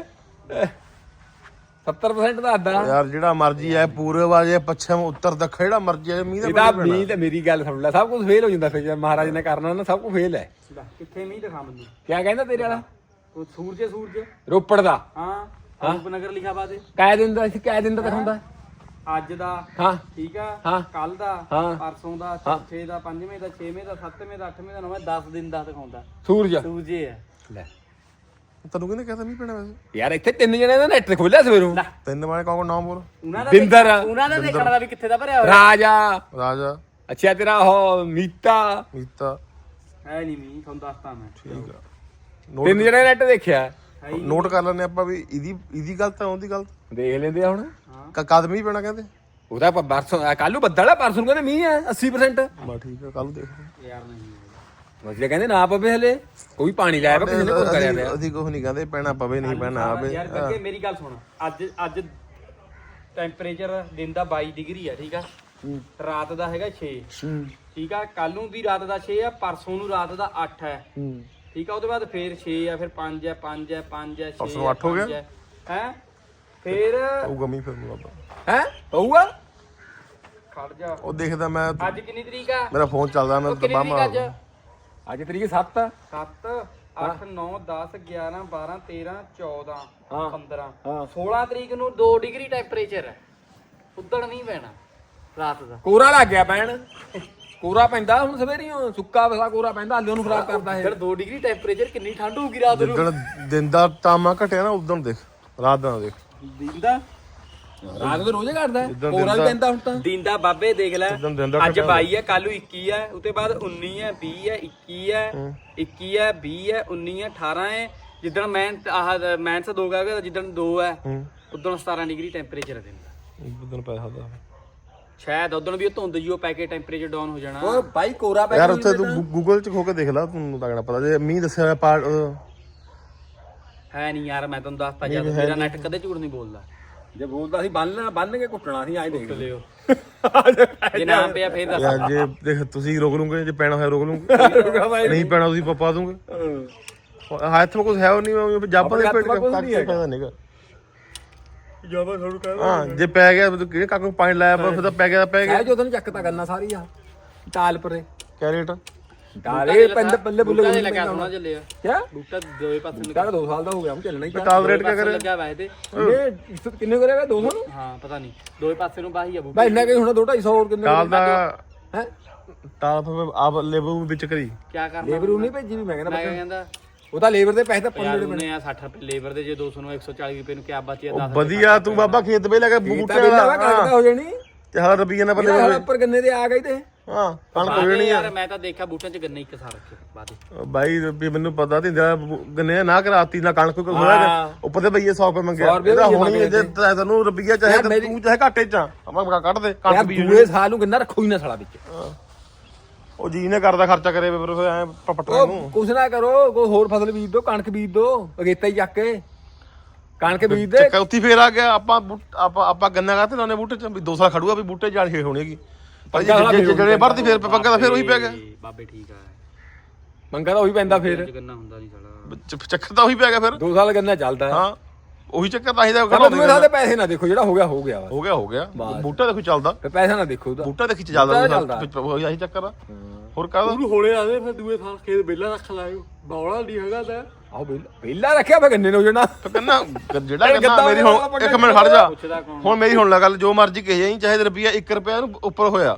70% ਦਾ ਅੱਧਾ ਯਾਰ ਜਿਹੜਾ ਮਰਜ਼ੀ ਹੈ ਪੂਰਬ ਆ ਜਾਏ ਪੱਛਮ ਉੱਤਰ ਦੱਖਣ ਜਿਹੜਾ ਮਰਜ਼ੀ ਹੈ ਮੀਂਹ ਦਾ ਪੈਣਾ ਮੀਂਹ ਤੇ ਮੇਰੀ ਗੱਲ ਸੁਣ ਲੈ ਸਭ ਕੁਝ ਫੇਲ ਹੋ ਜਾਂਦਾ ਫਿਰ ਜੇ ਮਹਾਰਾਜ ਨੇ ਕਰਨਾ ਨਾ ਸਭ ਕੁਝ ਫੇਲ ਹੈ। ਲੈ, ਕਿੱਥੇ ਮੀਂਹ ਦਿਖਾ ਮੈਨੂੰ? ਕਿਆ ਕਹਿੰਦਾ ਤੇਰੇ ਵਾਲਾ? ਉਹ ਸੂਰਜ ਸੂਰਜ। ਰੋਪੜ ਦਾ। ਹਾਂ ਰੂਪਨਗਰ ਲਿਖਾ ਬਾਦੇ ਕਾਇ ਦਿਨ ਦਾ ਕਾਇ ਦਿਨ ਦਾ ਦਿਖਾਉਂਦਾ ਅੱਜ ਦਾ ਹਾਂ। ਠੀਕ ਆ? ਹਾਂ। ਕੱਲ ਦਾ ਹਾਂ। ਪਰਸੋਂ ਦਾ ਚੌਥੇ ਦਾ ਪੰਜਵੇਂ ਦਾ ਛੇਵੇਂ ਦਾ ਸੱਤਵੇਂ ਦਾ ਅੱਠਵੇਂ ਦਾ ਨੌਵੇਂ 10 ਦਿਨ ਦਾ ਦਿਖਾਉਂਦਾ। ਸੂਰਜ ਸੂਰਜ ਹੈ ਲੈ। ਤੈਨੂੰ ਕਿਹਨੇ ਕਹਤਾ ਮੀਂਹ ਪੈਣਾ ਵੈਸੇ? ਯਾਰ ਇੱਥੇ ਤਿੰਨ ਜਣੇ ਦਾ ਨੈਟ ਖੋਲਿਆ ਸਵੇਰੋਂ। ਤਿੰਨ ਵਾਲੇ ਕੌਣ ਨਾਮ ਬੋਲ। ਉਹਨਾਂ ਦਾ ਬਿੰਦਰ। ਦੇਖ- ਉਹਨਾਂ ਦਾ ਦੇਖਣ ਦਾ ਵੀ ਕਿੱਥੇ ਦਾ ਭਰਿਆ ਹੋਇਆ? ਰਾਜਾ। ਰਾਜਾ। ਅੱਛਾ ਤੇਰਾ ਉਹ ਮੀਤਾ। ਮੀਤਾ। ਹੈ ਨਹੀਂ ਮੀਂਹ ਤੁਹਾਨੂੰ ਦੱਸਤਾ ਮੈਂ। ਠੀਕ ਆ। ਤਿੰਨ ਜਣੇ ਨੈਟ ਦੇਖਿਆ। ਨੋਟ ਕਰ ਲੈਣੇ ਆਪਾਂ ਵੀ ਇਹਦੀ ਇਹਦੀ ਗਲਤ ਹੈ ਉਹਦੀ ਗਲਤ। ਦੇਖ ਲੈਂਦੇ ਆ ਹੁਣ। ਕ- ਕਦ ਮੀਂਹ ਪੈਣਾ ਕਹਿੰਦੇ। ਉਹਦਾ ਪ- ਪਰਸੋਂ ਕੱਲ ਬੱਦਲ ਆ ਪਰਸੋਂ ਨੂੰ ਕਹਿੰਦੇ ਮੀਂਹ ਆ 80% ਬਾ ਠੀਕ ਆ ਕੱਲ ਦੇਖਦੇ ਯਾਰ ਨਹੀਂ ਮਸਲੇ ਕਹਿੰਦੇ ਨਾ ਪਵੇ ਹਲੇ ਕੋਈ ਪਾਣੀ ਲਾਇਆ ਵਾ ਕਿਸੇ ਨੇ ਕੋਈ ਕਰਿਆ ਪਿਆ। ਅਸੀਂ ਕੁਝ ਨਹੀਂ ਕਹਿੰਦੇ ਪੈਣਾ ਪਵੇ ਨਹੀਂ ਪੈਣਾ ਆਵੇ। ਯਾਰ ਅੱਗੇ ਮੇਰੀ ਗੱਲ ਸੁਣ। ਅੱਜ ਅੱਜ ਟੈਂਪਰੇਚਰ ਦਿਨ ਦਾ 22 ਡਿਗਰੀ ਆ ਠੀਕ ਆ? ਰਾਤ ਦਾ ਹੈਗਾ 6 ਠੀਕ ਆ ਕੱਲ ਨੂੰ ਵੀ ਰਾਤ ਦਾ 6 ਆ ਪਰਸੋਂ ਨੂੰ ਰਾਤ ਦਾ 8 ਹੈ। ਠੀਕ ਆ ਉਹਦੇ ਬਾਅਦ ਫੇਰ 6 ਆ ਫਿਰ 5 ਹੈ 5 ਹੈ 5 ਹੈ 6 ਪਰਸੋਂ ਅੱਠ ਹੋ ਗਿਆ? ਹੈ? ਫੇਰ ਉਹ ਗਮੀ ਫਿਰ ਨੂੰ ਬਾਬਾ। ਹੈ? ਹੋਊਗਾ ਖੜ ਜਾ। ਉਹ ਦੇਖਦਾ ਮੈਂ ਅੱਜ ਕਿੰਨੀ ਤਰੀਕ ਆ? ਮੇਰਾ ਫੋਨ ਚੱਲਦਾ ਮੈਂ ਉਹ ਕਿੰਨੀ ਦਬਾ ਤਰੀਕ ਅੱਜ? ਮਾਰ ਅੱਜ ਤਰੀਕ 7 ਆ। 7 8 9 10 11 12 13 14 ਹਾਂ। 15 ਹਾਂ। 16 ਤਰੀਕ ਨੂੰ 2 ਡਿਗਰੀ ਟੈਂਪਰੇਚਰ ਹੈ। ਉਦਣ ਨਹੀਂ ਪੈਣਾ ਰਾਤ ਦਾ। ਕੋਰਾ ਲੱਗ ਗਿਆ ਪੈਣ ਕੋਰਾ ਪੈਂਦਾ ਹੁਣ ਸਵੇਰੀਓ ਸੁੱਕਾ ਵਸਾ ਕੋਰਾ ਪੈਂਦਾ ਆਲੂ ਨੂੰ ਖਰਾਬ ਕਰਦਾ ਇਹ। ਉਦਣ 2 ਡਿਗਰੀ ਟੈਂਪਰੇਚਰ ਕਿੰਨੀ ਠੰਡ ਹੋਊਗੀ ਰਾਤ ਨੂੰ? ਜਿੱਦਣ ਦਿਨ ਦਾ ਤਾਮਾ ਘਟਿਆ ਨਾ ਉਦੋਂ ਦੇਖ ਰਾਤ ਦਾ ਨਾ ਦੇਖ। ਦਿਨ ਦਾ? ਰਾਤ ਨੂੰ ਰੋਜ਼ ਘਟਦਾ। ਜਿੱਦਾਂ ਕੋਰਾ ਵੀ ਦਿੰਦਾ- ਪੈਂਦਾ ਹੁਣ ਤਾਂ। ਦਿਨ ਦਾ ਬਾਬੇ ਦੇਖ ਲੈ ਜਿੱਦਣ ਦਿਨ ਦਾ ਅੱਜ ਘਟਿਆ। 22 ਹੈ ਕੱਲ ਨੂੰ 21 ਹੈ ਉਤੇ ਬਾਅਦ 19 ਹੈ 20 ਹੈ 21 ਹੈ। 21 ਹੈ 20 ਹੈ 19 ਹੈ 18 ਹੈ ਜਿੱਦਣ ਮੈਂ ਆਹ ਮੈਂਸ ਦੋ ਗਾ ਜਿੱਦਣ 2 ਹੈ ਹੂੰ। ਉਦੋਂ 17 ਡਿਗਰੀ ਟੈਂਪਰੇਚਰ ਹੈ ਦਿਨ ਦਾ। ਉਦੋਂ ਪੈਸਾ ਦਾ। ਸ਼ਾਇਦ ਉਦੋਂ ਵੀ ਉਹ ਧੁੰਦ ਜੀ ਉਹ ਪੈ ਕੇ ਟੈਂਪਰੇਚਰ ਡਾਊਨ ਹੋ ਜਾਣਾ। ਉਹ ਬਾਈ ਕੋਰਾ ਪੈ ਯਾਰ ਗਿਆ ਉੱਥੇ ਤੂੰ ਗੂਗਲ ਚ ਖੋ ਕੇ ਦੇਖ ਲੈ ਤੁਹਾਨੂੰ ਲੱਗਣਾ ਪਤਾ ਜੇ ਮੀਂਹ ਦੱਸਿਆ ਹੋਇਆ ਪਾਰਟ ਹੈ ਨਹੀਂ ਯਾਰ ਮੈਂ ਤੁਹਾਨੂੰ ਦੱਸਤਾ ਜਦ ਮੇਰਾ ਨੈਟ ਕਦੇ ਝੂਠ ਨਹੀਂ ਬੋਲਦਾ। ਜੇ ਬੋਲਦਾ ਸੀ ਬੰਨ ਬੰਨ ਕੇ ਕੁੱਟਣਾ ਸੀ ਆਏ ਦੇਖ ਲਿਓ। ਜੇ ਨਾ ਪਿਆ ਫੇਰ ਦੱਸ। ਯਾਰ ਜੇ ਦੇਖ ਤੁਸੀਂ ਰੋਕ ਲੂਗੇ ਜੇ ਪੈਣਾ ਹੋਇਆ ਰੋਕ ਲੂਗੇ ਨਹੀਂ ਪੈਣਾ ਤੁਸੀਂ ਪਾ- ਪਾ ਦੂੰਗੇ ਹੱਥ ਮੇ ਕੁਝ ਹੈ ਉਹ ਨਹੀਂ ਮੈਂ ਜਾਪਾ ਦੇ ਪੇਟ ਕੱਕ ਨਹੀਂ ਹੈਗਾ। ਪੈਦਾ ਨਹੀਂਗਾ ਹਾਂ ਜੇ ਪੈ ਗਿਆ ਤਾਂ ਕਿਹੜੇ ਕਾਕੂ ਪਾਣੀ ਲਾਇਆ ਪਰ ਫਿਰ ਤਾਂ ਪੈ ਗਿਆ ਤਾਂ ਪੈ ਗਿਆ। ਹੈ ਜੋ ਤੈਨੂੰ ਚੱਕਤਾ ਕਰਨਾ ਸਾਰੀ ਆ। ਟਾਲ ਪਰੇ ਕਿਆ ਰੇਟ ਟਾਲੇ ਪੰਦ ਪੱਲੇ ਬੁੱਲੇ ਬੁੱਲੇ ਲੱਗਾ ਸੋਣਾ ਚੱਲਿਆ ਕਿਆ? ਬੂਟਾ ਦੋਵੇਂ ਪਾਸੇ ਨੂੰ ਕਾਹ 2 ਸਾਲ ਦਾ ਹੋ ਗਿਆ ਹੁਣ ਚੱਲਣਾ ਹੀ ਤਾਂ ਟਾਲ ਰੇਟ ਕਿਆ ਕਰੇ ਲੱਗਾ ਵਾ ਇਹਦੇ ਇਹ ਇਸ ਕਿੰਨੇ ਕਰੇਗਾ 200 ਨੂੰ? ਹਾਂ ਪਤਾ ਨਹੀਂ। ਦੋਵੇਂ ਪਾਸੇ ਨੂੰ ਬਾਹੀ ਆ ਬੂਟਾ। ਬਾਈ ਇੰਨਾ ਕਿ ਹੁਣ 250 ਹੋਰ ਕਿੰਨੇ ਟਾਲ ਦਾ ਹੈ? ਟਾਲ ਫਿਰ ਆਪ ਲੇਬਰ ਵਿੱਚ ਕਰੀ। ਕੀ ਕਰਨਾ ਲੇਬਰ ਨੂੰ ਨਹੀਂ ਭੇਜੀ ਵੀ ਮੈਂ ਕਹਿੰਦਾ ਮੈਂ ਕਿਆ ਕਹਿੰਦਾ ਉਹ ਤਾਂ ਲੇਬਰ ਦੇ ਪੈਸੇ ਤਾਂ ਯਾਰ ਪੰਨੇ ਉਹਨੇ ਆ 60 ਰੁਪਏ ਲੇਬਰ ਦੇ ਜੇ 200 ਨੂੰ 140 ਰੁਪਏ ਨੂੰ ਕਿਆ ਬਚਿਆ 10 ਵਧੀਆ ਤੂੰ ਬਾਬਾ ਖੇਤ ਵੇ ਲੈ ਕੇ ਬੂਟਾ ਵਾਲਾ ਕਣਕ ਹੋ। ਜਾਣੀ। ਤੇ ਹਾਲ ਰੁਪਈਏ ਨਾਲ ਬੱਲੇ ਇਹਦਾ ਉੱਪਰ ਗੰਨੇ ਦੇ ਆ ਗਏ ਤੇ। ਹਾਂ ਕਣਕ ਹੋ ਜਾਣੀ ਆ। ਯਾਰ ਮੈਂ ਤਾਂ ਦੇਖਿਆ ਬੂਟਾਂ 'ਚ ਗੰਨੇ ਇੱਕ ਸਾਰ ਰੱਖੇ ਬਾਦੇ ਬਾਈ ਵੀ ਮੈਨੂੰ ਪਤਾ ਤੇ ਗੰਨੇ ਨਾ ਕਰਾਤੀ ਨਾ ਕਣਕ ਕੋਈ ਹੋਇਆ। ਉੱਪਰ ਤੇ ਬਈਏ 100 ਰੁਪਏ ਮੰਗਿਆ। ਰੁਪਏ ਇਹਦਾ ਹੋਣੀ ਜੇ ਤੈ- ਤੈਨੂੰ ਰੁਪਈਆ ਚਾਹੇ ਤੇ ਚਾਹੇ ਘਾਟੇ ਚ ਆ। ਆਪਾਂ ਕੱਢ ਦੇ ਕਣਕ ਬੀਜ ਦੂਏ ਸਾਲ ਨੂੰ ਗੰਨਾ ਰੱਖੋ ਹੀ ਨਾ ਸਾਲਾ ਵਿੱਚ। ਉਹ ਜੀ ਨੇ ਕਰਦਾ ਖਰਚਾ ਕਰੇ ਫਿਰ ਫਿਰ ਐ ਪਟਣਾ ਨੂੰ ਉਹ ਕੁਛ ਨਾ ਕਰੋ ਕੋਈ ਹੋਰ ਫਸਲ ਬੀਜ ਦੋ ਕਣਕ ਬੀਜ ਦੋ ਅਗੇਤਾ ਹੀ ਚੱਕ ਕੇ। ਕਣਕ ਬੀਜ ਦੇ। ਚੱਕਾ ਉੱਤੀ ਫੇਰ ਆ ਗਿਆ ਆਪਾਂ ਬੂਟ- ਆਪਾਂ ਆਪਾਂ ਗੰਨਾ ਕਾਤੇ ਲਾਉਨੇ ਬੂਟੇ ਚ ਵੀ ਦੋ ਸਾਲ ਖੜੂਗਾ ਵੀ ਬੂਟੇ ਜਾਲ ਛੇ ਹੋਣੇਗੀ ਪਰ ਜੇ ਜੇ- ਫੇਰ ਜਿਹੜੇ ਵਰਦੀ ਫੇਰ ਪੱਕਾ ਤਾਂ ਫੇਰ ਉਹੀ ਪੈ ਗਿਆ। ਬਾਬੇ ਠੀਕ ਆ। ਮੰਗਾ ਤਾਂ ਉਹੀ ਪੈਂਦਾ ਫੇਰ। ਚ ਗੰਨਾ ਹੁੰਦਾ ਨਹੀਂ ਸਾਲਾ। ਚ- ਚੱਕਰ ਤਾਂ ਉਹੀ ਪੈ ਗਿਆ ਫਿਰ। ਦੋ ਸਾਲ ਗੰਨਾ ਚੱਲਦਾ। ਹੈ। ਹਾਂ। ਉਹੀ ਚੱਕਰ ਤਾਂ ਹੀ ਤਾਂ ਕਹਿੰਦਾ ਦੂਏ ਦੇ ਪੈਸੇ ਨਾ ਦੇਖੋ ਜਿਹੜਾ ਹੋ ਗਿਆ ਹੋ ਗਿਆ ਬਸ। ਹੋ ਗਿਆ ਹੋ ਗਿਆ। ਬਸ। ਬੂਟਾ ਦੇਖੋ ਚੱਲਦਾ। ਤੇ ਪੈਸਾ ਨਾ ਦੇਖੋ ਉਹਦਾ। ਬੂਟਾ ਦੇਖੀ ਚੱਲਦਾ ਦੂਸਰਾ। ਚੱਲਦਾ। ਵਿੱਚ ਉਹੀ ਆਹੀ ਚੱਕਰ ਆ। ਹੋਰ ਕਾਹਦਾ? ਉਹਨੂੰ ਹੋਲੇ ਆਦੇ ਫਿਰ ਦੂਏ ਸਾਲ ਖੇਤ ਵਿਹਲਾ ਰੱਖ ਲਾਇਓ। ਬੌਲਾ ਨਹੀਂ ਹੈਗਾ ਤਾਂ। ਆਹ ਪਹਿਲਾਂ ਰੱਖਿਆ ਮੈਂ ਗੰਨੇ ਨੂੰ ਜਣਾ? ਤੇ ਕਹਿੰਦਾ ਜਿਹੜਾ ਇਹ ਕਹਿੰਦਾ ਗੱਦਾ ਮੇਰੀ ਵਾਲਾ ਹੁਣ ਇੱਕ ਮਿੰਟ ਖੜ ਜਾ। ਪੁੱਛਦਾ ਕੌਣ? ਹੁਣ ਮੇਰੀ ਹੁਣ ਲਾ ਗੱਲ ਜੋ ਮਰਜ਼ੀ ਕਹੇ ਜਾਈ ਚਾਹੇ ਰੁਪਿਆ 1 ਰੁਪਿਆ ਨੂੰ ਉੱਪਰ ਹੋਇਆ।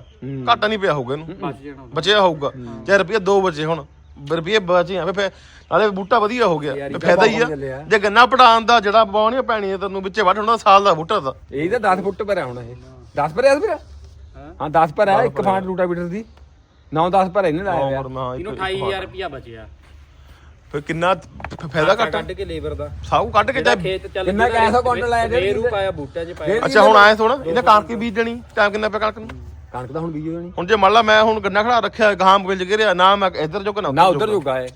ਘਾਟਾ ਨਹੀਂ ਪਿਆ ਹੋਊਗਾ ਇਹਨੂੰ। ਬਚ ਜਾਣਾ ਬਚਿਆ ਹੋਊਗਾ। ਚਾਹੇ ਰੁਪਿਆ 2 ਬਚੇ ਹੁਣ। ਰੁਪਏ ਬਚੇ ਆ ਫੇ ਨਾਲੇ ਬੂਟਾ ਵਧੀਆ ਹੋ ਗਿਆ। ਇਹਦਾ ਫਾਇਦਾ ਹੀ ਆ। ਜੇ ਗੰਨਾ ਪਟਾਉਣ ਦਾ ਜਿਹੜਾ ਬਾਉਣੀ ਪੈਣੀ ਆ ਤੈਨੂੰ ਵਿੱਚੇ ਵੱਢ ਹੋਣਾ ਸਾਲ ਦਾ ਬੂਟਾ ਦਾ ਇਹ ਤਾਂ 10 ਫੁੱਟ ਪਰ ਹੈ ਹੁਣ ਇਹ। 10 ਪਰ ਹੈ ਵੀਰ? ਹਾਂ? 10 ਪਰ ਹੈ ਇੱਕ ਫਾਂਟ ਰੂਟਾ ਬੀਟਰ ਦੀ। 9 10 ਪਰ ਇਹਨੇ ਲਾਇਆ ਹੋਇਆ। ਇਹਨੂੰ 28000 ਰੁਪਇਆ ਬਚਿਆ। ਫੇ ਕਿੰਨਾ ਫਾਇਦਾ ਘਟਾ? ਕੱਢ ਕੇ ਲੇਬਰ ਦਾ। ਸਭ ਕੱਢ ਕੇ ਜਾ ਖੇਤ ਚੱਲ ਕਿੰਨਾ ਕੁ ਐਸਾ ਕੁਆਂਟਲ ਆਇਆ ਜਿਹੜੀ ਰੇਰੂ ਪਾਇਆ ਬੂਟਿਆਂ 'ਚ ਪਾਇਆ। ਅੱਛਾ ਹੁਣ ਆਏ ਥੋੜਾ ਇਹਨੇ ਕਣਕ ਬੀਜ ਦੇਣੀ ਟਾਈਮ ਕਿੰਨਾ ਪਿਆ ਕਣਕ ਨੂੰ? ਕਣਕ ਤਾਂ ਹੁਣ ਬੀਜ ਹੋ ਜਾਣੀ ਹੁਣ ਜੇ ਮੰਨ ਲਾ ਮੈਂ ਹੁਣ ਗੰਨਾ ਖੜਾ ਰੱਖਿਆ ਗਾਂ ਮਿਲ ਗਿਰਿਆ ਨਾ ਮੈਂ ਇੱਧਰ ਜੋ ਕਿ ਨਾ ਉਧਰ ਜੋਗਾ ਹੈ